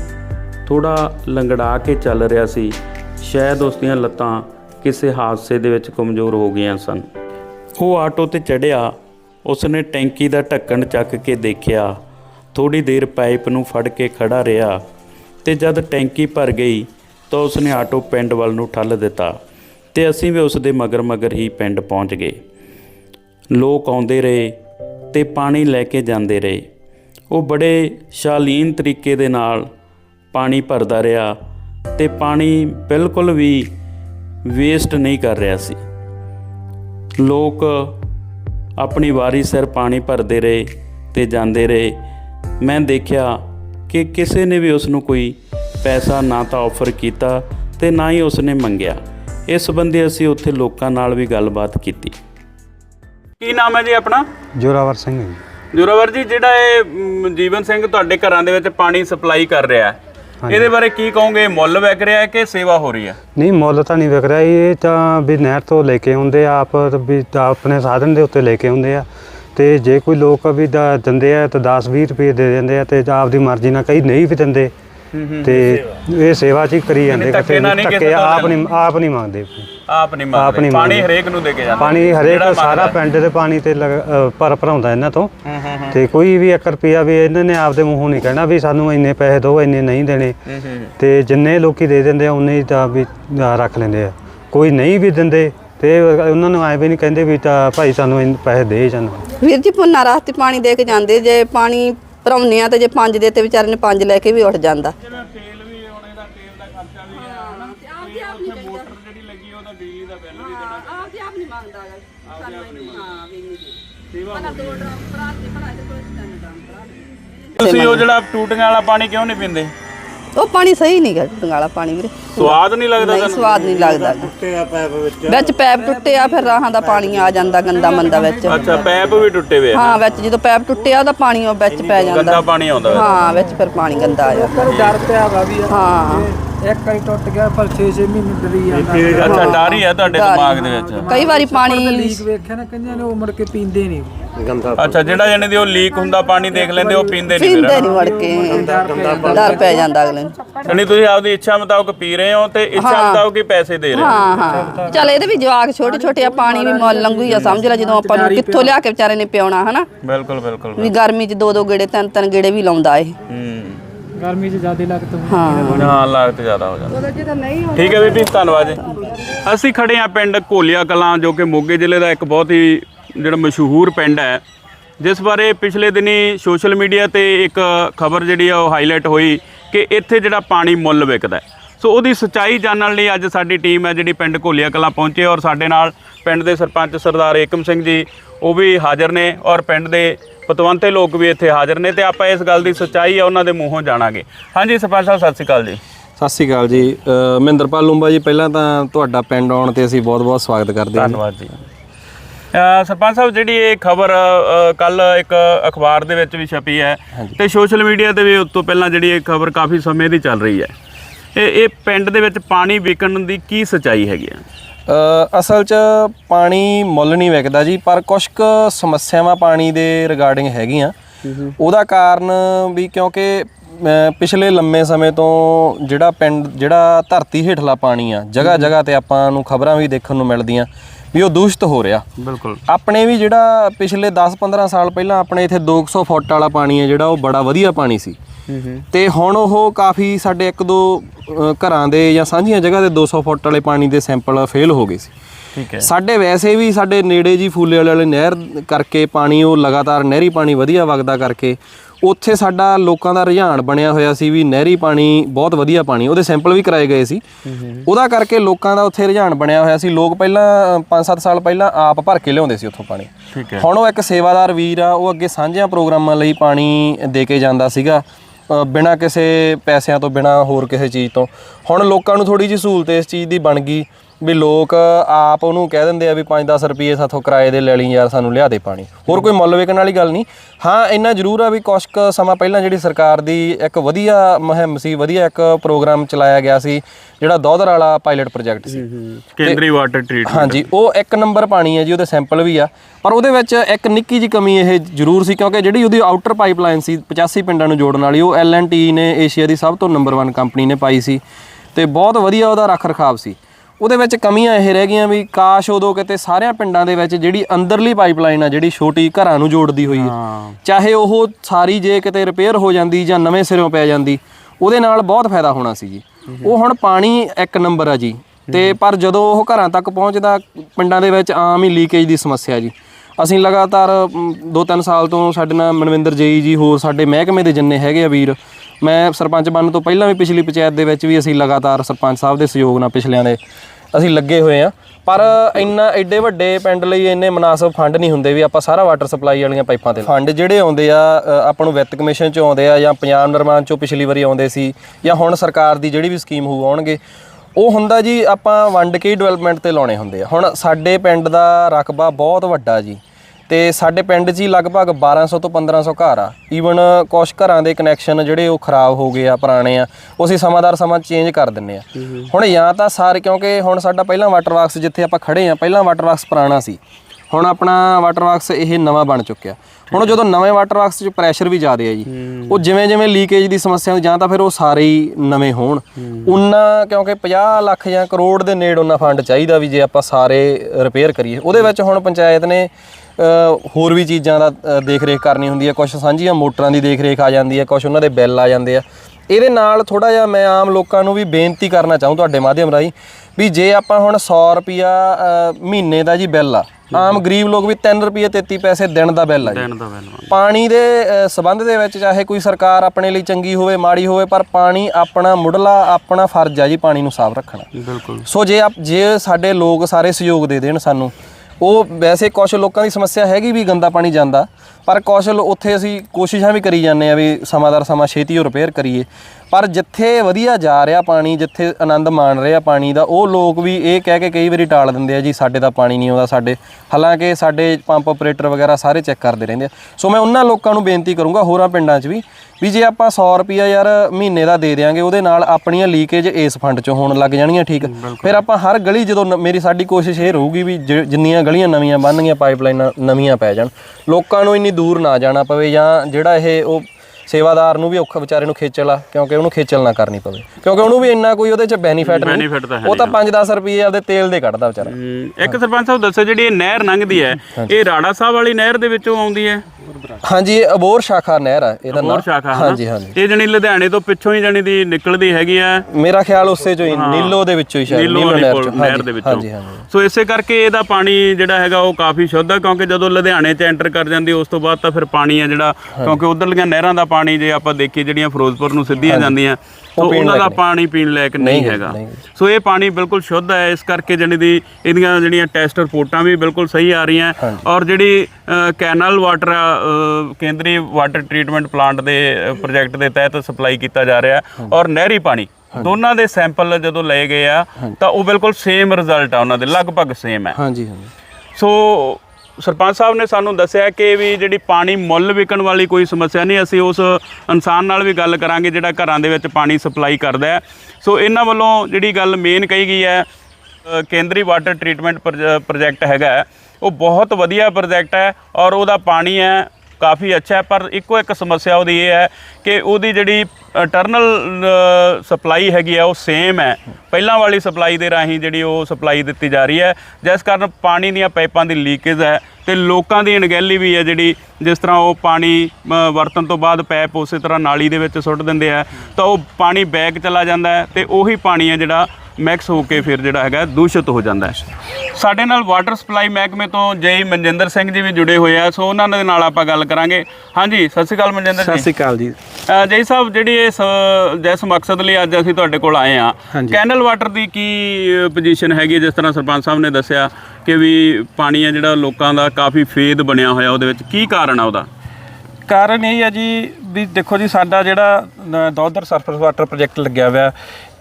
ਥੋੜਾ ਲੰਗੜਾ ਕੇ ਚੱਲ ਰਿਹਾ ਸੀ। ਸ਼ਾਇਦ ਉਸ ਦੀਆਂ ਲੱਤਾਂ ਕਿਸੇ ਹਾਦਸੇ ਦੇ ਵਿੱਚ ਕਮਜ਼ੋਰ ਹੋ ਗਈਆਂ ਸਨ। ਉਹ ਆਟੋ ਤੇ ਚੜਿਆ ਉਸਨੇ ਟੈਂਕੀ ਦਾ ਢੱਕਣ ਚੱਕ ਕੇ ਦੇਖਿਆ। ਥੋੜੀ ਦੇਰ ਪਾਈਪ ਨੂੰ ਫੜ ਕੇ ਖੜਾ ਰਿਹਾ ਤੇ ਜਦ ਟੈਂਕੀ ਭਰ ਗਈ ਤਾਂ ਉਸਨੇ ਆਟੋ ਪਿੰਡ ਵੱਲ ਨੂੰ ਠੱਲ ਦਿੱਤਾ ਤੇ ਅਸੀਂ ਵੀ ਉਸ ਦੇ ਮਗਰ ਮਗਰ ਹੀ ਪਿੰਡ ਪਹੁੰਚ ਗਏ। ਲੋਕ ਆਉਂਦੇ ਰਹੇ ਤੇ ਪਾਣੀ ਲੈ ਕੇ ਜਾਂਦੇ ਰਹੇ। ਉਹ ਬੜੇ ਸ਼ਾਲੀਨ ਤਰੀਕੇ ਦੇ ਨਾਲ ਪਾਣੀ ਭਰਦਾ ਰਿਹਾ ਤੇ ਪਾਣੀ ਬਿਲਕੁਲ ਵੀ ਵੇਸਟ ਨਹੀਂ ਕਰ ਰਿਹਾ ਸੀ। ਲੋਕ ਆਪਣੀ ਵਾਰੀ ਸਿਰ ਪਾਣੀ ਭਰਦੇ ਰਹੇ ਤੇ ਜਾਂਦੇ ਰਹੇ। ਮੈਂ ਦੇਖਿਆ ਕਿ ਕਿਸੇ ਨੇ ਵੀ ਉਸ ਨੂੰ ਕੋਈ ਪੈਸਾ ਨਾ ਤਾਂ ਆਫਰ ਕੀਤਾ ਤੇ ਨਾ ਹੀ ਉਸ ਨੇ ਮੰਗਿਆ। ਇਸ ਸੰਬੰਧੀ ਅਸੀਂ ਉੱਥੇ ਲੋਕਾਂ ਨਾਲ ਵੀ ਗੱਲਬਾਤ ਕੀਤੀ। ਕੀ ਨਾਮ ਹੈ ਜੀ ਆਪਣਾ? ਜੋਰਾਵਰ ਸਿੰਘ ਜੀ। ਜੁਰਾਵਰ ਜੀ ਜਿਹੜਾ ਇਹ ਜੀਵਨ ਸਿੰਘ ਤੁਹਾਡੇ ਘਰਾਂ ਦੇ ਵਿੱਚ ਪਾਣੀ ਸਪਲਾਈ ਕਰ ਰਿਹਾ ਹੈ ਇਹਦੇ ਬਾਰੇ ਕੀ ਕਹੋਗੇ? ਮੁੱਲ ਵਿਕ ਰਿਹਾ ਹੈ ਕਿ ਸੇਵਾ ਹੋ ਰਹੀ ਹੈ? ਨਹੀਂ ਮੁੱਲ ਤਾਂ ਨਹੀਂ ਵਿਕ ਰਿਹਾ ਇਹ ਤਾਂ ਵੀ ਨਹਿਰ ਤੋਂ ਲੈ ਕੇ ਆਉਂਦੇ ਆ ਆਪ ਵੀ ਆਪਣੇ ਸਾਧਨ ਦੇ ਉੱਤੇ ਲੈ ਕੇ ਆਉਂਦੇ ਆ। ਤੇ ਜੇ ਕੋਈ ਲੋਕ ਵੀ ਦਿੰਦੇ ਆ ਤਾਂ 10 20 ਰੁਪਏ ਦੇ ਦਿੰਦੇ ਆ ਤੇ ਆਪਦੀ ਮਰਜ਼ੀ ਨਾਲ ਕਈ ਨਹੀਂ ਵੀ ਦਿੰਦੇ। ਤੇ ਇਹ ਸੇਵਾ ਚ ਹੀ ਕਰੀ ਜਾਂਦੇ ਨਾਲ ਨਹੀਂ ਧੱਕੇ ਕਿਸੇ ਆਪ ਨਹੀਂ ਆਪ ਨਹੀਂ ਮੰਗਦੇ ਆਪ ਨਹੀਂ ਮੰਗਦੇ। ਪਾਣੀ। ਹਰੇਕ ਨੂੰ ਦੇ ਕੇ ਜਾਂਦਾ। ਪਾਣੀ ਹਰੇਕ ਸਾਰਾ। ਪਿੰਡ ਦੇ ਪਾਣੀ ਤੇ ਭਰ ਭਰਾਉਂਦਾ ਇਹਨਾਂ ਤੋਂ। ਤੇ ਕੋਈ ਵੀ 1 ਰੁਪਿਆ ਵੀ ਇਹਨਾਂ ਨੇ ਆਪਦੇ ਮੂੰਹੋਂ ਨਹੀਂ ਕਹਿਣਾ ਵੀ ਸਾਨੂੰ ਇੰਨੇ ਪੈਸੇ ਦਿਓ ਇੰਨੇ ਨਹੀਂ ਦੇਣੇ। ਤੇ ਜਿੰਨੇ ਲੋਕੀ ਦੇ ਦਿੰਦੇ ਆ ਉਨੇ ਹੀ ਤਾਂ ਵੀ ਰੱਖ ਲੈਂਦੇ ਆ। ਕੋਈ ਨਹੀਂ ਵੀ ਦਿੰਦੇ ਤੇ ਉਹਨਾਂ ਨੂੰ ਐ ਵੀ ਨਹੀਂ ਕਹਿੰਦੇ ਵੀ ਤਾਂ ਭਾਈ ਸਾਨੂੰ ਇੰਨੇ ਪੈਸੇ ਦੇ ਜਾਣ। ਵੀਰ ਜੀ ਪੁੰਨਾ ਰਾਸਤੇ ਪਾਣੀ ਦੇ ਕੇ ਜਾਂਦੇ ਜੇ ਪਾਣੀ ਭਰਾਉਂਦੇ ਆ ਤੇ ਜੇ ਪੰਜ ਦੇ ਤੇ ਵਿਚਾਰੇ ਨੇ ਪੰਜ ਲੈ ਕੇ ਵੀ ਉੱਠ ਜਾਂਦਾ। ਜਿਹੜਾ ਤੇਲ ਵੀ ਹੁਣ ਇਹਦਾ ਤੇਲ ਦਾ ਖਰਚਾ ਵੀ ਹੈ ਹਨਾ। ਤੇ ਉੱਥੇ ਮੋਟਰ ਜਿਹੜੀ ਲੱਗੀ ਉਹਦਾ ਬਿਜਲੀ ਦਾ ਬਿੱਲ ਵੀ ਦੇਣਾ ਆਪ ਜੀ ਆਪ ਨਹੀਂ ਮੰਗਦਾ ਸਾਨੂੰ ਹਾਂ ਵੀ ਨਹੀਂ। ਸੇਵਾ ਪਹਿਲਾਂ ਦੋ ਡਰਮ ਭਰਾ ਕੇ ਭਰਾ ਤੇ ਕੋਈ ਤਿੰਨ ਡਰਮ ਭਰਾ ਦੇ। ਤੁਸੀਂ ਉਹ ਜਿਹੜਾ ਟੂਟੀਆਂ ਵਾਲਾ ਪਾਣੀ ਕਿਉਂ ਨਹੀਂ ਪੀਂਦੇ? ਉਹ ਪਾਣੀ ਸਹੀ ਨਹੀਂ ਗਾ ਵਾਲਾ ਪਾਣੀ ਵੀਰੇ। ਸਵਾਦ ਨਹੀਂ ਲੱਗਦਾ ਨਹੀਂ ਸਵਾਦ ਨਹੀਂ ਲੱਗਦਾ। ਵਿੱਚ। ਪੈਪ ਟੁੱਟਿਆ ਫਿਰ ਰਾਹਾਂ ਦਾ ਪਾਣੀ ਆ ਜਾਂਦਾ ਗੰਦਾ ਮੰਦਾ ਵਿੱਚ। ਅੱਛਾ ਪੈਪ ਵੀ ਟੁੱਟੇ ਹੋਏ ਆ ਹਾਂ ਵਿੱਚ ਜਦੋਂ ਪੈਪ ਟੁੱਟਿਆ ਉਹਦਾ ਪਾਣੀ ਉਹ ਵਿੱਚ ਪੈ ਗੰਦਾ ਜਾਂਦਾ। ਪਾਣੀ ਆਉਂਦਾ ਹੈ ਹਾਂ ਵਿੱਚ ਫਿਰ ਪਾਣੀ ਗੰਦਾ ਆ। ਜਾਂਦਾ ਡਰ ਪਿਆ ਵਾ ਵੀ ਹਾਂ। ਇੱਕ ਵਾਰੀ ਟੁੱਟ ਗਿਆ ਪਰ 6-6 ਮਹੀਨੇ ਡਰੀ ਜਾਂਦਾ। ਅੱਛਾ ਡਰ ਹੀ ਹੈ ਤੁਹਾਡੇ ਡਰ ਹੀ, ਦਿਮਾਗ ਦੇ ਵਿੱਚ। ਕਈ ਵਾਰੀ ਪਾਣੀ ਲੀਕ ਵੇਖਿਆ ਨਾ ਕਹਿੰਦੇ ਨੇ ਉਹ ਮੁੜ ਕੇ ਪੀਂਦੇ ਨਹੀਂ ਗੰਦਾ ਅੱਛਾ ਜਿਹੜਾ ਜਣੇ ਦੀ ਉਹ ਲੀਕ ਹੁੰਦਾ ਪਾਣੀ ਦੇਖ ਲੈਂਦੇ ਉਹ ਪੀਂਦੇ ਨਹੀਂ ਫਿਰ ਪੀਂਦੇ ਨਹੀਂ ਵੜ ਕੇ। ਡਰ ਪੈ ਜਾਂਦਾ ਅਗਲੇ ਨੂੰ। ਯਾਨੀ ਤੁਸੀਂ ਆਪਦੀ ਇੱਛਾ ਮੁਤਾਬਕ ਪੀ ਰਹੇ ਹੋ ਤੇ ਇੱਛਾ ਹਾਂ। ਮੁਤਾਬਕ ਹੀ ਪੈਸੇ ਦੇ ਰਹੇ ਹੋ। ਹਾਂ ਹਾਂ। ਚੱਲ ਇਹਦੇ ਵੀ ਜਵਾਕ ਛੋਟੇ ਛੋਟੇ ਆ ਪਾਣੀ ਵੀ ਮੁੱਲ ਲੰਘੂ ਹੀ ਆ ਸਮਝ ਲੈ ਜਦੋਂ ਆਪਾਂ ਨੂੰ ਕਿੱਥੋਂ ਲਿਆ ਕੇ ਵਿਚਾਰੇ ਨੇ ਪਿਆਉਣਾ ਹਨਾ? ਬਿਲਕੁਲ ਬਿਲਕੁਲ ਵੀ ਗਰਮੀ 'ਚ ਦੋ ਦੋ ਗੇੜੇ ਤਿੰਨ ਤਿੰਨ ਗੇੜੇ ਵੀ ਲਾਉਂਦਾ ਇਹ। ਹੂੰ। ਗਰਮੀ 'ਚ ਜ਼ਿਆਦਾ ਲੱਗਤ ਹੁੰਦੀ ਹਾਂ। ਹਾਂ। ਲਾਗਤ ਜ਼ਿਆਦਾ ਹੋ ਜਾਂਦੀ। ਠੀਕ ਹੈ ਬੀਬੀ ਧੰਨਵਾਦ ਜੀ। ਅਸੀਂ ਖੜੇ ਆ ਪਿੰਡ ਕੋਲੀਆ ਕਲਾਂ ਜੋ ਕਿ ਮੋਗੇ ਜ਼ਿਲ੍ਹੇ ਦਾ ਇੱਕ ਬਹੁਤ ਹੀ ਜਿਹੜਾ ਮਸ਼ਹੂਰ ਪਿੰਡ ਹੈ। ਜਿਸ ਬਾਰੇ ਪਿਛਲੇ ਦਿਨੀ ਸੋਸ਼ਲ ਮੀਡੀਆ ਤੇ ਇੱਕ ਖਬਰ ਜਿਹੜੀ ਆ ਉਹ ਹਾਈਲਾਈਟ ਹੋਈ ਕਿ ਇੱਥੇ ਜਿਹੜਾ ਪਾਣੀ ਮੁੱਲ ਵਿਕਦਾ। ਸੋ ਉਹਦੀ ਸੱਚਾਈ ਜਾਣਨ ਲਈ ਅੱਜ ਸਾਡੀ ਟੀਮ ਹੈ ਜਿਹੜੀ ਪਿੰਡ ਕੋਲੀਆ ਕਲਾਂ ਪਹੁੰਚੇ ਔਰ ਸਾਡੇ ਨਾਲ ਪਿੰਡ ਦੇ ਸਰਪੰਚ ਸਰਦਾਰ ਏਕਮ ਸਿੰਘ ਜੀ ਉਹ ਵੀ ਹਾਜ਼ਰ ਨੇ ਔਰ ਪਿੰਡ ਦੇ ਪਤਵੰਤੇ ਲੋਕ ਵੀ ਇੱਥੇ ਹਾਜ਼ਰ ਨੇ ਤੇ ਆਪਾਂ ਇਸ ਗੱਲ ਦੀ ਸੱਚਾਈ ਆ ਉਹਨਾਂ ਦੇ ਮੂੰਹੋਂ ਜਾਣਾਂਗੇ। ਹਾਂਜੀ ਸਰਪੰਚ ਸਾਹਿਬ ਸਤਿ ਸ਼੍ਰੀ ਅਕਾਲ ਜੀ। ਸਤਿ ਸ਼੍ਰੀ ਅਕਾਲ ਜੀ। ਅ, ਮਹਿੰਦਰਪਾਲ ਲੂੰਬਾ ਜੀ ਪਹਿਲਾਂ ਤਾਂ ਤੁਹਾਡਾ ਪਿੰਡ ਆਉਣ ਤੇ ਅਸੀਂ ਬਹੁਤ-ਬਹੁਤ ਸਵਾਗਤ ਕਰਦੇ ਹਾਂ। ਧੰਨਵਾਦ ਜੀ। ਅ, ਸਰਪੰਚ ਸਾਹਿਬ ਜਿਹੜੀ ਇਹ ਖਬਰ ਕੱਲ ਇੱਕ ਅਖਬਾਰ ਦੇ ਵਿੱਚ ਵੀ ਛਪੀ ਹੈ ਤੇ ਸੋਸ਼ਲ ਮੀਡੀਆ ਤੇ ਵੀ ਉਸ ਤੋਂ ਪਹਿਲਾਂ ਜਿਹੜੀ ਇਹ ਖਬਰ ਕਾਫੀ ਸਮੇਂ ਦੀ ਚੱਲ ਰਹੀ ਹੈ। ਇਹ ਇਹ ਪਿੰਡ ਦੇ ਵਿੱਚ ਪਾਣੀ ਵਿਕਣ ਦੀ ਕੀ ਸਚਾਈ ਹੈਗੀ ਹੈ ਅਸਲ 'ਚ ਪਾਣੀ ਮੁੱਲ ਨਹੀਂ ਵਿਕਦਾ ਜੀ ਪਰ ਕੁਝ ਕੁ ਸਮੱਸਿਆਵਾਂ ਪਾਣੀ ਦੇ ਰਿਗਾਰਡਿੰਗ ਹੈਗੀਆਂ। ਉਹਦਾ ਕਾਰਨ ਵੀ ਕਿਉਂਕਿ ਪਿਛਲੇ ਲੰਮੇ ਸਮੇਂ ਤੋਂ ਜਿਹੜਾ ਪਿੰਡ ਜਿਹੜਾ ਧਰਤੀ ਹੇਠਲਾ ਪਾਣੀ ਆ ਜਗ੍ਹਾ ਜਗ੍ਹਾ ਤੇ ਆਪਾਂ ਨੂੰ ਖਬਰਾਂ ਵੀ ਦੇਖਣ ਨੂੰ ਮਿਲਦੀਆਂ ਵੀ ਉਹ ਦੂਸ਼ਿਤ ਹੋ ਰਿਹਾ। ਬਿਲਕੁਲ। ਆਪਣੇ ਵੀ ਜਿਹੜਾ ਪਿਛਲੇ 10-15 ਸਾਲ ਪਹਿਲਾਂ ਆਪਣੇ ਇੱਥੇ 200 ਫੁੱਟ ਵਾਲਾ ਪਾਣੀ ਹੈ ਜਿਹੜਾ ਉਹ ਬੜਾ ਵਧੀਆ ਪਾਣੀ ਸੀ। ਤੇ ਹੁਣ ਉਹ ਕਾਫੀ ਸਾਡੇ ਇੱਕ ਦੋ ਘਰਾਂ ਦੇ ਜਾਂ ਸਾਂਝੀਆਂ ਜਗ੍ਹਾ ਤੇ 200 ਫੁੱਟ ਵਾਲੇ ਪਾਣੀ ਦੇ ਸੈਂਪਲ ਫੇਲ ਹੋ ਗਏ ਸੀ। ਠੀਕ ਹੈ। ਸਾਡੇ ਵੈਸੇ ਵੀ ਸਾਡੇ ਨੇੜੇ ਜੀ ਫੂਲੇ ਵਾਲੇ ਵਾਲੇ ਨਹਿਰ ਕਰਕੇ ਪਾਣੀ ਉਹ ਲਗਾਤਾਰ ਨਹਿਰੀ ਪਾਣੀ ਵਧੀਆ ਵਗਦਾ ਕਰਕੇ ਉੱਥੇ ਸਾਡਾ ਲੋਕਾਂ ਦਾ ਰੁਝਾਨ ਬਣਿਆ ਹੋਇਆ ਸੀ ਵੀ ਨਹਿਰੀ ਪਾਣੀ ਬਹੁਤ ਵਧੀਆ ਪਾਣੀ ਉਹਦੇ ਸੈਂਪਲ ਵੀ ਕਰਾਏ ਗਏ ਸੀ। ਉਹਦਾ ਕਰਕੇ ਲੋਕਾਂ ਦਾ ਉੱਥੇ ਰੁਝਾਨ ਬਣਿਆ ਹੋਇਆ ਸੀ। ਲੋਕ ਪਹਿਲਾਂ 5-7 ਸਾਲ ਪਹਿਲਾਂ ਆਪ ਭਰ ਕੇ ਲਿਆਉਂਦੇ ਸੀ ਉੱਥੋਂ ਪਾਣੀ। ਠੀਕ ਹੈ। ਹੁਣ ਉਹ ਇੱਕ ਸੇਵਾਦਾਰ ਵੀਰ ਆ ਉਹ ਅੱਗੇ ਸਾਂਝਿਆਂ ਪ੍ਰੋਗਰਾਮਾਂ ਲਈ ਪਾਣੀ ਦੇ ਕੇ ਜਾਂਦਾ ਸੀਗਾ। ਬਿਨਾਂ ਕਿਸੇ ਪੈਸਿਆਂ ਤੋਂ, ਬਿਨਾਂ ਹੋਰ ਕਿਸੇ ਚੀਜ਼ ਤੋਂ। ਹੁਣ ਲੋਕਾਂ ਨੂੰ ਥੋੜੀ ਜਿਹੀ ਸਹੂਲਤ ਇਸ ਚੀਜ਼ ਦੀ ਬਣ ਗਈ। ਵੀ ਲੋਕ ਆਪ ਉਹਨੂੰ ਕਹਿ ਦਿੰਦੇ ਆ ਵੀ 5-10 ਰੁਪਏ ਸਾਥੋਂ ਕਿਰਾਏ ਦੇ ਲੈ ਲਈ ਯਾਰ ਸਾਨੂੰ ਲਿਆ ਦੇ ਪਾਣੀ। ਹੋਰ ਕੋਈ ਮੁੱਲ ਵੇਚਣ ਵਾਲੀ ਗੱਲ ਨਹੀਂ। ਹਾਂ ਇੰਨਾ ਜ਼ਰੂਰ ਆ ਵੀ ਕੁਛ ਕੁ ਸਮਾਂ ਪਹਿਲਾਂ ਜਿਹੜੀ ਸਰਕਾਰ ਦੀ ਇੱਕ ਵਧੀਆ ਮੁਹਿੰਮ ਸੀ ਵਧੀਆ ਇੱਕ ਪ੍ਰੋਗਰਾਮ ਚਲਾਇਆ ਗਿਆ ਸੀ ਜਿਹੜਾ ਦੋਧਰ ਵਾਲਾ ਪਾਇਲਟ ਪ੍ਰੋਜੈਕਟ ਸੀ। ਕੇਂਦਰੀ ਵਾਟਰ ਟ੍ਰੀਟਮੈਂਟ ਹਾਂਜੀ ਉਹ ਇੱਕ ਨੰਬਰ ਪਾਣੀ ਹੈ ਜੀ ਉਹਦੇ ਸੈਂਪਲ ਵੀ ਆ। ਪਰ ਉਹਦੇ ਵਿੱਚ ਇੱਕ ਨਿੱਕੀ ਜੀ ਕਮੀ ਇਹ ਜ਼ਰੂਰ ਸੀ ਕਿਉਂਕਿ ਜਿਹੜੀ ਉਹਦੀ ਆਊਟਰ ਪਾਈਪਲਾਈਨ ਸੀ 85 ਪਿੰਡਾਂ ਨੂੰ ਜੋੜਨ ਵਾਲੀ ਉਹ ਐਲ&ਟੀ ਨੇ ਏਸ਼ੀਆ ਦੀ ਸਭ ਤੋਂ ਨੰਬਰ 1 ਕੰਪਨੀ ਨੇ ਪਾਈ ਸੀ। ਤੇ ਬਹੁਤ ਵਧੀਆ ਉਹਦਾ ਰੱਖ ਰਖਾਵ ਸੀ। ਉਹਦੇ ਵਿੱਚ ਕਮੀਆਂ ਇਹ ਰਹਿ ਗਈਆਂ ਵੀ ਕਾਸ਼ ਉਦੋਂ ਕਿਤੇ ਸਾਰਿਆਂ ਪਿੰਡਾਂ ਦੇ ਵਿੱਚ ਜਿਹੜੀ ਅੰਦਰਲੀ ਪਾਈਪਲਾਈਨ ਆ ਜਿਹੜੀ ਛੋਟੀ ਘਰਾਂ ਨੂੰ ਜੋੜਦੀ ਹੋਈ ਹੈ। ਚਾਹੇ ਉਹ ਸਾਰੀ ਜੇ ਕਿਤੇ ਰਿਪੇਅਰ ਹੋ ਜਾਂਦੀ ਜਾਂ ਨਵੇਂ ਸਿਰੋਂ ਪੈ ਜਾਂਦੀ ਉਹਦੇ ਨਾਲ ਬਹੁਤ ਫਾਇਦਾ ਹੋਣਾ ਸੀ ਜੀ। ਉਹ ਹੁਣ ਪਾਣੀ ਇੱਕ ਨੰਬਰ ਆ ਜੀ। ਤੇ ਪਰ ਜਦੋਂ ਉਹ ਘਰਾਂ ਤੱਕ ਪਹੁੰਚਦਾ ਪਿੰਡਾਂ ਦੇ ਵਿੱਚ ਆਮ ਹੀ ਲੀਕੇਜ ਦੀ ਸਮੱਸਿਆ ਜੀ। ਅਸੀਂ ਲਗਾਤਾਰ 2-3 ਸਾਲ ਤੋਂ ਸਾਡੇ ਨਾਲ ਮਨਵਿੰਦਰ ਜੇਈ ਜੀ ਹੋਰ ਸਾਡੇ ਮਹਿਕਮੇ ਦੇ ਜਿੰਨੇ ਹੈਗੇ ਆ ਵੀਰ ਮੈਂ ਸਰਪੰਚ ਬਣਨ ਤੋਂ ਪਹਿਲਾਂ ਵੀ ਪਿਛਲੀ ਪੰਚਾਇਤ ਦੇ ਵਿੱਚ ਵੀ ਅਸੀਂ ਲਗਾਤਾਰ ਸਰਪੰਚ ਸਾਹਿਬ ਦੇ ਸਹਿਯੋਗ ਨਾਲ ਪਿਛਲਿਆਂ ਦੇ ਅਸੀਂ ਲੱਗੇ ਹੋਏ ਆ ਪਰ ਇੰਨਾ ਐਡੇ ਵੱਡੇ ਪਿੰਡ ਲਈ ਇੰਨੇ ਮناسب ਫੰਡ ਨਹੀਂ ਹੁੰਦੇ ਵੀ ਆਪਾਂ ਸਾਰਾ ਵਾਟਰ ਸਪਲਾਈ ਵਾਲੀਆਂ ਪਾਈਪਾਂ ਤੇ ਫੰਡ ਜਿਹੜੇ ਆਉਂਦੇ ਆ ਆਪਾਂ ਨੂੰ ਵਿੱਤ ਕਮਿਸ਼ਨ ਚੋਂ ਆਉਂਦੇ ਆ ਜਾਂ ਪੰਜਾਬ ਨਿਰਮਾਣ ਚੋਂ ਪਿਛਲੀ ਵਾਰੀ ਆਉਂਦੇ ਸੀ ਜਾਂ ਹੁਣ ਸਰਕਾਰ ਦੀ ਜਿਹੜੀ ਵੀ ਸਕੀਮ ਹੋਊ ਆਉਣਗੇ, ਉਹ ਹੁੰਦਾ ਜੀ ਆਪਾਂ ਵੰਡ ਕੇ ਡਿਵੈਲਪਮੈਂਟ ਤੇ ਲਾਉਣੇ ਹੁੰਦੇ ਆ। ਹੁਣ ਸਾਡੇ ਪਿੰਡ ਦਾ ਰਕਬਾ ਬਹੁਤ ਵੱਡਾ ਜੀ। ਤੇ ਸਾਡੇ ਪਿੰਡ 'ਚ ਹੀ ਲਗਭਗ 1200 ਤੋਂ 1500 ਘਰ ਆ। ਈਵਨ ਕੁਝ ਘਰਾਂ ਦੇ ਕਨੈਕਸ਼ਨ ਜਿਹੜੇ ਉਹ ਖਰਾਬ ਹੋ ਗਏ ਆ ਪੁਰਾਣੇ ਆ। ਉਹ ਅਸੀਂ ਸਮਾਂਦਾਰ ਸਮਾਂ ਚੇਂਜ ਕਰ ਦਿੰਨੇ ਆ। ਹੁਣ ਜਾਂ ਤਾਂ ਸਾਰੇ ਕਿਉਂਕਿ ਹੁਣ ਸਾਡਾ ਪਹਿਲਾਂ ਵਾਟਰ ਵਰਕਸ ਜਿੱਥੇ ਆਪਾਂ ਖੜੇ ਆ ਪਹਿਲਾਂ ਵਾਟਰ ਵਰਕਸ ਪੁਰਾਣਾ ਸੀ। ਹੁਣ ਆਪਣਾ ਵਾਟਰ ਵਰਕਸ ਇਹ ਨਵਾਂ ਬਣ ਚੁੱਕਿਆ। ਹੁਣ ਜਦੋਂ ਨਵੇਂ ਵਾਟਰ ਵਰਕਸ 'ਚ ਪ੍ਰੈਸ਼ਰ ਵੀ ਜ਼ਿਆਦਾ ਹੈ ਜੀ ਉਹ ਜਿਵੇਂ ਜਿਵੇਂ ਲੀਕੇਜ ਦੀ ਸਮੱਸਿਆ ਜਾਂ ਤਾਂ ਫਿਰ ਉਹ ਸਾਰੇ ਹੀ ਨਵੇਂ ਹੋਣ। ਉਨਾ ਕਿਉਂਕਿ 50 ਲੱਖ ਜਾਂ ਕਰੋੜ ਦੇ ਨੇੜ ਉਹਨਾਂ ਫੰਡ ਚਾਹੀਦਾ ਵੀ ਜੇ ਆਪਾਂ ਸਾਰੇ ਰਿਪੇਅਰ ਕਰੀਏ। ਉਹਦੇ ਵਿੱਚ ਹੁਣ ਪੰਚਾਇਤ ਨੇ ਹੋਰ ਵੀ ਚੀਜ਼ਾਂ ਦਾ ਅ, ਦੇਖ-ਰੇਖ ਕਰਨੀ ਹੁੰਦੀ ਹੈ ਕੁਝ ਸਾਂਝੀਆਂ ਮੋਟਰਾਂ ਦੀ ਦੇਖ-ਰੇਖ ਆ ਜਾਂਦੀ ਹੈ ਕੁਝ ਉਹਨਾਂ ਦੇ ਬਿੱਲ ਆ ਜਾਂਦੇ ਆ। ਇਹਦੇ ਨਾਲ ਥੋੜਾ ਜਿਹਾ ਮੈਂ ਆਮ ਲੋਕਾਂ ਨੂੰ ਵੀ ਬੇਨਤੀ ਕਰਨਾ ਚਾਹੂੰ ਤੁਹਾਡੇ ਮਾਧਿਅਮ ਰਾਹੀਂ ਵੀ ਜੇ ਆਪਾਂ ਹੁਣ 100 ਰੁਪਿਆ ਮਹੀਨੇ ਦਾ ਜੀ ਬਿੱਲ ਆ ਆਮ ਗਰੀਬ ਲੋਕ ਵੀ 3 ਰੁਪਏ 33 ਪੈਸੇ ਦਿਨ ਦਾ ਬਿੱਲ ਆ ਜੀ। ਦਿਨ ਦਾ ਬਿੱਲ ਪਾਣੀ ਦੇ ਅ, ਸੰਬੰਧ ਦੇ ਵਿੱਚ ਚਾਹੇ ਕੋਈ ਸਰਕਾਰ ਆਪਣੇ ਲਈ ਚੰਗੀ ਹੋਵੇ ਮਾੜੀ ਹੋਵੇ ਪਰ ਪਾਣੀ ਆਪਣਾ ਮੁੱਢਲਾ ਆਪਣਾ ਫਰਜ਼ ਆ ਜੀ ਪਾਣੀ ਨੂੰ ਸਾਫ਼ ਰੱਖਣਾ। ਬਿਲਕੁਲ। ਸੋ ਜੇ ਆਪ ਜੇ ਸਾਡੇ ਲੋਕ ਸਾਰੇ ਸਹਿਯੋਗ ਦੇ ਦੇਣ ਸਾਨੂੰ ਉਹ ਵੈਸੇ ਕੁਝ ਲੋਕਾਂ ਦੀ ਸਮੱਸਿਆ ਹੈਗੀ ਵੀ ਗੰਦਾ ਪਾਣੀ ਜਾਂਦਾ ਪਰ ਕੌਸ਼ਲ ਉੱਥੇ ਅਸੀਂ ਕੋਸ਼ਿਸ਼ਾਂ ਵੀ ਕਰੀ ਜਾਂਦੇ ਆ ਵੀ ਸਮਾਂਦਰ ਸਮਾਂ ਛੇਤੀ ਉਹ ਰਿਪੇਅਰ ਕਰੀਏ। ਪਰ ਜਿੱਥੇ ਵਧੀਆ ਜਾ ਰਿਹਾ ਪਾਣੀ ਜਿੱਥੇ ਆਨੰਦ ਮਾਣ ਰਿਹਾ ਪਾਣੀ ਦਾ ਉਹ ਲੋਕ ਵੀ ਇਹ ਕਹਿ ਕੇ ਕਈ ਵਾਰੀ ਟਾਲ ਦਿੰਦੇ ਆ ਜੀ ਸਾਡੇ ਤਾਂ ਪਾਣੀ ਨਹੀਂ ਆਉਂਦਾ ਸਾਡੇ। ਹਾਲਾਂਕਿ ਸਾਡੇ ਪੰਪ ਆਪਰੇਟਰ ਵਗੈਰਾ ਸਾਰੇ ਚੈੱਕ ਕਰਦੇ ਰਹਿੰਦੇ ਆ। ਸੋ ਮੈਂ ਉਹਨਾਂ ਲੋਕਾਂ ਨੂੰ ਬੇਨਤੀ ਕਰੂੰਗਾ ਹੋਰਾਂ ਪਿੰਡਾਂ 'ਚ ਵੀ ਵੀ ਜੇ ਆਪਾਂ 100 ਰੁਪਿਆ ਯਾਰ ਮਹੀਨੇ ਦਾ ਦੇ ਦਿਆਂਗੇ ਉਹਦੇ ਨਾਲ ਆਪਣੀਆਂ ਲੀਕੇਜ ਇਸ ਫੰਡ 'ਚੋਂ ਹੋਣ ਲੱਗ ਜਾਣਗੀਆਂ ਠੀਕ? ਫਿਰ ਆਪਾਂ ਹਰ ਗਲੀ ਜਦੋਂ ਮੇਰੀ ਸਾਡੀ ਕੋਸ਼ਿਸ਼ ਇਹ ਰਹੂਗੀ ਵੀ ਜਿੰਨੀਆਂ ਗਲੀਆਂ ਨਵੀਆਂ ਬਣਨਗੀਆਂ ਪਾਈਪਲਾਈਨਾਂ ਨਵੀਆਂ ਪੈ ਜਾਣ ਲੋਕਾਂ ਨੂੰ ਇੰਨੀ ਦੂਰ ਨਾ ਜਾਣਾ ਪਵੇ ਜਾਂ ਜਿਹੜਾ ਇਹ ਉਹ ਸੇਵਾਦਾਰ ਨੂੰ ਵੀ ਔਖਾ ਵਿਚਾਰੇ ਨੂੰ ਖੇਚਲ ਆ ਕਿਉਂਕਿ ਉਹਨੂੰ ਖੇਚਲ ਨਾ ਕਰਨੀ ਪਵੇ। ਕਿਉਂਕਿ ਉਹਨੂੰ ਵੀ ਇੰਨਾ ਕੋਈ ਉਹਦੇ 'ਚ ਬੈਨੀਫਿਟ ਨਹੀਂ Benefit ਤਾਂ ਹੈ ਉਹ ਤਾਂ 5-10 ਰੁਪਏ ਆਪਦੇ ਤੇਲ ਦੇ ਕੱਢਦਾ ਵਿਚਾਰਾ। ਹਮ, ਇੱਕ ਸਰਪੰਚ ਸਾਹਿਬ ਦੱਸੋ ਜਿਹੜੀ ਇਹ ਨਹਿਰ ਲੰਘਦੀ ਹੈ ਇਹ ਰਾੜਾ ਸਾਹਿਬ ਵਾਲੀ ਨਹਿਰ ਦੇ ਵਿੱਚੋਂ ਆਉਂਦੀ ਹੈ? ਹਾਂਜੀ ਇਹ ਅਬੋਰ ਸ਼ਾਖਾ ਨਹਿਰ ਆ ਇਹਦਾ ਹੋਰ ਨਾਮ ਸ਼ਾਖਾ ਹਨਾ? ਹਾਂਜੀ ਹਾਂਜੀ। ਇਹ ਜਣੀ ਲੁਧਿਆਣੇ ਤੋਂ ਪਿੱਛੋਂ ਹੀ ਜਣੀ ਦੀ ਨਿਕਲਦੀ ਹੈਗੀ ਆ। ਮੇਰਾ ਖਿਆਲ ਉਸੇ ਚੋਂ ਹੀ ਨੀਲੋ ਦੇ ਵਿੱਚੋਂ ਹੀ ਸ਼ਾਇਦ ਨੀਲੋ ਵਾਲੀ ਨਹਿਰ ਕੋਲ ਚੋਂ। ਨਹਿਰ ਹਾਂਜੀ, ਦੇ ਵਿੱਚੋਂ। ਹਾਂਜੀ ਹਾਂਜੀ। ਸੋ ਇਸੇ ਕਰਕੇ ਇਹਦਾ ਪਾਣੀ ਜਿਹੜਾ ਹੈਗਾ ਉਹ ਕਾਫੀ ਸ਼ੁੱਧ ਹੈ ਕਿਉਂਕਿ ਜਦੋਂ ਲੁਧਿਆਣੇ 'ਚ ਐਂਟਰ ਕਰ ਜਾਂਦੀ ਉਸ ਤੋਂ ਬਾਅਦ ਤਾਂ ਫਿਰ ਪਾਣੀ ਹੈ ਜਿਹੜਾ ਕਿਉਂਕਿ ਉਧਰਲੀਆਂ ਨਹਿਰਾਂ ਦਾ ਪਾਣੀ ਜੇ ਆਪਾਂ ਦੇਖੀਏ ਜਿਹੜੀਆਂ ਫਿਰੋਜ਼ਪੁਰ ਨੂੰ ਸਿੱਧੀਆਂ ਜਾਂਦੀਆਂ ਸੋ ਉਹਨਾਂ ਦਾ ਪਾਣੀ ਪੀਣ ਲਾਇਕ ਨਹੀਂ ਹੈਗਾ। ਸੋ ਇਹ ਪਾਣੀ ਬਿਲਕੁਲ ਸ਼ੁੱਧ ਹੈ ਇਸ ਕਰਕੇ ਜਿਹੜੀ ਦੀ ਇਹਦੀਆਂ ਜਿਹੜੀਆਂ ਟੈਸਟ ਰਿਪੋਰਟਾਂ ਵੀ ਬਿਲਕੁਲ ਸਹੀ ਆ ਰਹੀਆਂ। ਔਰ ਜਿਹੜੀ ਕੈਨਲ ਵਾਟਰ ਕੇਂਦਰੀ ਵਾਟਰ ਟ੍ਰੀਟਮੈਂਟ ਪਲਾਂਟ ਦੇ ਪ੍ਰੋਜੈਕਟ ਦੇ ਤਹਿਤ ਸਪਲਾਈ ਕੀਤਾ ਜਾ ਰਿਹਾ। ਔਰ ਨਹਿਰੀ ਪਾਣੀ ਦੋਨਾਂ ਦੇ ਸੈਂਪਲ ਜਦੋਂ ਲਏ ਗਏ ਆ ਤਾਂ ਉਹ ਬਿਲਕੁਲ ਸੇਮ ਰਿਜ਼ਲਟ ਆ ਉਹਨਾਂ ਦੇ ਲਗਭਗ ਸੇਮ ਹੈ। ਹਾਂਜੀ ਹਾਂਜੀ। ਸੋ ਸਰਪੰਚ ਸਾਹਿਬ ਨੇ ਸਾਨੂੰ ਦੱਸਿਆ ਕਿ ਵੀ ਜਿਹੜੀ ਪਾਣੀ ਮੁੱਲ ਵਿਕਣ ਵਾਲੀ ਕੋਈ ਸਮੱਸਿਆ ਨਹੀਂ, ਅਸੀਂ ਉਸ ਇਨਸਾਨ ਨਾਲ ਵੀ ਗੱਲ ਕਰਾਂਗੇ ਜਿਹੜਾ ਘਰਾਂ ਦੇ ਵਿੱਚ ਪਾਣੀ ਸਪਲਾਈ ਕਰਦਾ ਹੈ। ਸੋ ਇਹਨਾਂ ਵੱਲੋਂ ਜਿਹੜੀ ਗੱਲ ਮੇਨ ਕਹੀ ਗਈ ਹੈ ਕੇਂਦਰੀ ਵਾਟਰ ਟ੍ਰੀਟਮੈਂਟ ਪ੍ਰੋਜੈਕਟ ਹੈਗਾ ਉਹ ਬਹੁਤ ਵਧੀਆ ਪ੍ਰੋਜੈਕਟ ਹੈ ਔਰ ਉਹਦਾ ਪਾਣੀ ਹੈ ਕਾਫੀ ਅੱਛਾ ਹੈ, ਪਰ ਇੱਕੋ ਇੱਕ ਸਮੱਸਿਆ ਉਹਦੀ ਇਹ ਹੈ ਕਿ ਉਹਦੀ ਜਿਹੜੀ ਟਰਨਲ ਸਪਲਾਈ ਹੈਗੀ ਆ, ਉਹ ਸੇਮ ਹੈ। ਪਹਿਲਾਂ ਵਾਲੀ ਸਪਲਾਈ ਦੇ ਰਾਹੀਂ ਜਿਹੜੀ ਉਹ ਸਪਲਾਈ ਦਿੱਤੀ ਜਾ ਰਹੀ ਹੈ। ਜਿਸ ਕਾਰਨ ਪਾਣੀ ਦੀਆਂ ਪਾਈਪਾਂ ਦੀ ਲੀਕੇਜ ਹੈ ਤੇ ਲੋਕਾਂ ਦੀ ਅਣਗਹਿਲੀ ਵੀ ਹੈ ਜਿਹੜੀ, ਜਿਸ ਤਰ੍ਹਾਂ ਉਹ ਪਾਣੀ ਵਰਤਣ ਤੋਂ ਬਾਅਦ ਪੈਪ ਉਸੇ ਤਰ੍ਹਾਂ ਨਾਲੀ ਦੇ ਵਿੱਚ ਸੁੱਟ ਦਿੰਦੇ ਆ, ਤਾਂ ਉਹ ਪਾਣੀ ਬੈਗ ਚਲਾ ਜਾਂਦਾ ਹੈ ਤੇ ਉਹੀ ਪਾਣੀ ਹੈ ਜਿਹੜਾ ਮਿਕਸ ਹੋ ਕੇ ਫਿਰ ਜਿਹੜਾ ਹੈਗਾ ਦੂਸ਼ਿਤ ਹੋ ਜਾਂਦਾ ਹੈ। ਸਾਡੇ ਨਾਲ ਵਾਟਰ ਸਪਲਾਈ ਮਹਿਕਮੇ ਤੋਂ ਜੈ ਮਨਜਿੰਦਰ ਸਿੰਘ ਜੀ ਵੀ ਜੁੜੇ ਹੋਏ ਆ ਸੋ ਉਹਨਾਂ ਦੇ ਨਾਲ ਆਪਾਂ ਗੱਲ ਕਰਾਂਗੇ। ਹਾਂਜੀ ਸਤਿ ਸ਼੍ਰੀ ਅਕਾਲ ਮਨਜਿੰਦਰ ਜੀ। ਸਤਿ ਸ਼੍ਰੀ ਅਕਾਲ ਜੀ। ਜੈ ਸਾਹਿਬ ਜਿਹੜੀ ਇਹ ਸ- ਜਿਸ ਮਕਸਦ ਲਈ ਅੱਜ ਅਸੀਂ ਤੁਹਾਡੇ ਕੋਲ ਆਏ ਆ। ਕੈਨਲ ਵਾਟਰ ਦੀ ਕੀ ਪੋਜੀਸ਼ਨ ਹੈਗੀ ਹੈ? ਜਿਸ ਤਰ੍ਹਾਂ ਸਰਪੰਚ ਸਾਹਿਬ ਨੇ ਦੱਸਿਆ ਕਿ ਵੀ ਪਾਣੀ ਹੈ ਜਿਹੜਾ ਲੋਕਾਂ ਦਾ ਕਾਫੀ ਫੇਦ ਬਣਿਆ ਹੋਇਆ ਉਹਦੇ ਵਿੱਚ। ਕੀ ਕਾਰਨ ਆ ਉਹਦਾ? ਕਾਰਨ ਇਹ ਹੈ ਜੀ ਵੀ ਦੇਖੋ ਜੀ ਸਾਡਾ ਜਿਹੜਾ ਦੌਧਰ ਸਰਫੇਸ ਵਾਟਰ ਪ੍ਰੋਜੈਕਟ ਲੱਗਿਆ ਹੋਇਆ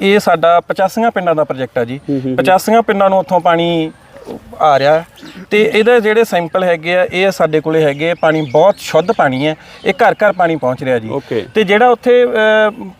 ਇਹ ਸਾਡਾ 85 ਪਿੰਡਾਂ ਦਾ ਪ੍ਰੋਜੈਕਟ ਹੈ ਜੀ 85 ਪਿੰਡਾਂ ਨੂੰ ਉੱਥੋਂ ਪਾਣੀ ਆ ਰਿਹਾ ਤੇ ਇਹਦੇ ਜਿਹੜੇ ਸੈਂਪਲ ਹੈਗੇ ਆ ਇਹ ਸਾਡੇ ਕੋਲੇ ਹੈਗੇ ਆ, ਪਾਣੀ ਬਹੁਤ ਸ਼ੁੱਧ ਪਾਣੀ ਹੈ। ਇਹ ਘਰ ਘਰ ਪਾਣੀ ਪਹੁੰਚ ਰਿਹਾ ਜੀ। Okay. ਤੇ ਜਿਹੜਾ ਉੱਥੇ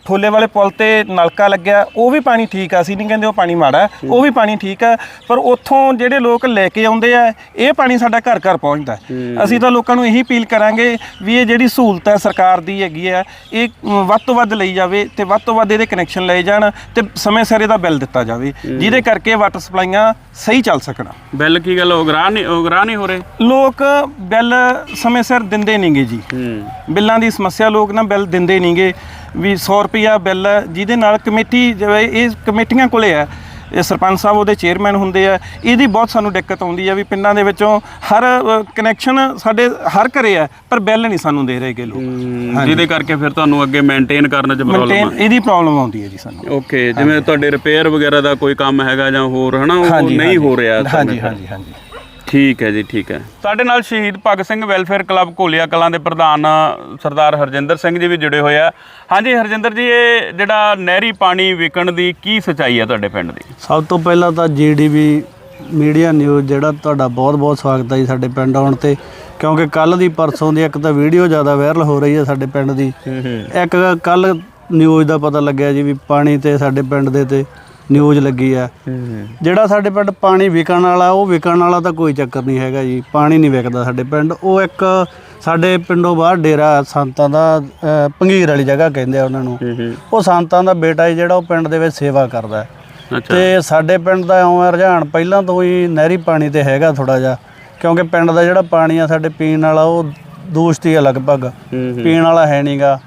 ਫੁੱਲੇ ਵਾਲੇ ਪੁਲ ਤੇ ਨਲਕਾ ਲੱਗਿਆ ਉਹ ਵੀ ਪਾਣੀ ਠੀਕ ਆ। ਅਸੀਂ ਨਹੀਂ ਕਹਿੰਦੇ ਉਹ ਪਾਣੀ ਮਾੜਾ ਹੈ, ਉਹ ਵੀ ਪਾਣੀ ਠੀਕ ਆ। ਪਰ ਉੱਥੋਂ ਜਿਹੜੇ ਲੋਕ ਲੈ ਕੇ ਆਉਂਦੇ ਆ ਇਹ ਪਾਣੀ ਸਾਡਾ ਘਰ ਘਰ ਪਹੁੰਚਦਾ ਹੈ। ਅਸੀਂ ਤਾਂ ਲੋਕਾਂ ਨੂੰ ਇਹੀ ਅਪੀਲ ਕਰਾਂਗੇ ਵੀ ਇਹ ਜਿਹੜੀ ਸਹੂਲਤ ਹੈ ਸਰਕਾਰ ਦੀ ਹੈਗੀ ਆ ਇਹ ਅਮ, ਵੱਧ ਤੋਂ ਵੱਧ ਲਈ ਜਾਵੇ ਤੇ ਵੱਧ ਤੋਂ ਵੱਧ ਇਹਦੇ ਕਨੈਕਸ਼ਨ ਲਏ ਜਾਣ ਤੇ ਸਮੇਂ ਸਿਰ ਇਹਦਾ ਬਿੱਲ ਦਿੱਤਾ ਜਾਵੇ। ਜਿਹਦੇ ਕਰਕੇ ਵਾਟਰ ਸਪਲਾਈਆਂ ਸਹੀ ਚੱਲ ਸਕਣ। ਬਿੱਲ ਕੀ ਗੱਲ ਉਗਰਾ ਨਹੀਂ ਉਗਰਾ ਨਹੀਂ ਹੋ ਰਹੇ? ਲੋਕ ਬਿੱਲ ਸਮੇਂ ਸਿਰ ਦਿੰਦੇ ਨਹੀਂਗੇ ਜੀ। ਹੂੰ। ਬਿੱਲਾਂ ਦੀ ਸਮੱਸਿਆ ਲੋਕ ਨਾ ਬਿੱਲ ਦਿੰਦੇ ਨਹੀਂਗੇ ਵੀ 100 ਰੁਪਿਆ ਬਿੱਲ ਹੈ, ਜਿਹਦੇ ਨਾਲ ਕਮੇਟੀ ਜਿਵੇਂ ਇਹ ਕਮੇਟੀਆਂ ਕੋਲੇ ਹੈ ਇਹ ਸਰਪੰਚ ਸਾਹਿਬ ਉਹਦੇ ਚੇਅਰਮੈਨ ਹੁੰਦੇ ਆ ਇਹਦੀ ਬਹੁਤ ਸਾਨੂੰ ਦਿੱਕਤ ਆਉਂਦੀ ਆ ਵੀ ਪਿੰਡਾਂ ਦੇ ਵਿੱਚੋਂ ਹਰ ਕਨੈਕਸ਼ਨ ਸਾਡੇ ਹਰ ਘਰੇ ਆ ਪਰ ਬਿੱਲ ਨਹੀਂ ਸਾਨੂੰ ਦੇ ਰਹੇਗੇ ਲੋਕ। ਜਿਹਦੇ ਕਰਕੇ ਫਿਰ ਤੁਹਾਨੂੰ ਅੱਗੇ ਮੇਨਟੇਨ ਕਰਨ 'ਚ ਪ੍ਰੋਬਲਮ ਮੇਨਟੇਨ ਇਹਦੀ ਪ੍ਰੋਬਲਮ ਆਉਂਦੀ ਹੈ ਜੀ ਸਾਨੂੰ। ਓਕੇ ਜਿਵੇਂ ਤੁਹਾਡੇ ਰਿਪੇਅਰ ਵਗੈਰਾ ਦਾ ਕੋਈ ਕੰਮ ਹੈਗਾ ਜਾਂ ਹੋਰ ਹਨਾ ਉਹ ਨਹੀਂ ਹੋ ਰਿਹਾ ਹਾਂਜੀ। ਹਾਂਜੀ ਹਾਂਜੀ। ਠੀਕ ਹੈ ਜੀ ਠੀਕ ਹੈ। ਸਾਡੇ ਨਾਲ ਸ਼ਹੀਦ ਭਗਤ ਸਿੰਘ ਵੈਲਫੇਅਰ ਕਲੱਬ ਕੋਲੀਆ ਕਲਾਂ ਦੇ ਪ੍ਰਧਾਨ ਸਰਦਾਰ ਹਰਜਿੰਦਰ ਸਿੰਘ ਜੀ ਵੀ ਜੁੜੇ ਹੋਏ ਆ। ਹਾਂਜੀ ਹਰਜਿੰਦਰ ਜੀ ਇਹ ਜਿਹੜਾ ਨਹਿਰੀ ਪਾਣੀ ਵਿਕਣ ਦੀ ਕੀ ਸਚਾਈ ਆ ਤੁਹਾਡੇ ਪਿੰਡ ਦੀ? ਸਭ ਤੋਂ ਪਹਿਲਾਂ ਤਾਂ ਜੀਡੀਬੀ ਮੀਡੀਆ ਨਿਊਜ਼ ਜਿਹੜਾ ਤੁਹਾਡਾ ਬਹੁਤ-ਬਹੁਤ ਸਵਾਗਤ ਹੈ ਜੀ ਸਾਡੇ ਪਿੰਡ ਆਉਣ ਤੇ। ਕਿਉਂਕਿ ਕੱਲ ਦੀ ਪਰਸੋਂ ਦੀ ਇੱਕ ਤਾਂ ਵੀਡੀਓ ਜ਼ਿਆਦਾ ਵਾਇਰਲ ਹੋ ਰਹੀ ਹੈ ਸਾਡੇ ਪਿੰਡ ਦੀ। ਇੱਕ ਕੱਲ ਨਿਊਜ਼ ਦਾ ਪਤਾ ਲੱਗਿਆ ਜੀ ਵੀ ਪਾਣੀ ਤੇ ਸਾਡੇ ਪਿੰਡ ਦੇ ਤੇ ਨਿਊਜ਼ ਲੱਗੀ ਆ। ਜਿਹੜਾ ਸਾਡੇ ਪਿੰਡ ਪਾਣੀ ਵਿਕਣ ਵਾਲਾ ਉਹ ਵਿਕਣ ਵਾਲਾ ਤਾਂ ਕੋਈ ਚੱਕਰ ਨਹੀਂ ਹੈਗਾ ਜੀ। ਪਾਣੀ ਨਹੀਂ ਵਿਕਦਾ ਸਾਡੇ ਪਿੰਡ। ਉਹ ਇੱਕ ਸਾਡੇ ਪਿੰਡੋਂ ਬਾਹਰ ਡੇਰਾ ਸੰਤਾਂ ਦਾ ਭੰਗੀਰ ਵਾਲੀ ਜਗ੍ਹਾ ਕਹਿੰਦੇ ਆ ਉਹਨਾਂ ਨੂੰ। ਉਹ ਸੰਤਾਂ ਦਾ ਬੇਟਾ ਜੀ ਜਿਹੜਾ ਉਹ ਪਿੰਡ ਦੇ ਵਿੱਚ ਸੇਵਾ ਕਰਦਾ। ਹੈ ਤੇ ਸਾਡੇ ਪਿੰਡ ਦਾ ਇਉਂ ਰੁਝਾਨ ਪਹਿਲਾਂ ਤੋਂ ਹੀ ਨਹਿਰੀ ਪਾਣੀ ਤੇ ਹੈਗਾ ਥੋੜਾ ਜਿਹਾ। ਕਿਉਂਕਿ ਪਿੰਡ ਦਾ ਜਿਹੜਾ ਪਾਣੀ ਆ ਸਾਡੇ ਪੀਣ ਵਾਲਾ ਉਹ ਦੂਸ਼ਿਤ ਹੀ ਆ ਲਗਭਗ। ਪੀਣ ਵਾਲਾ ਹੈ ਨਹੀਂਗਾ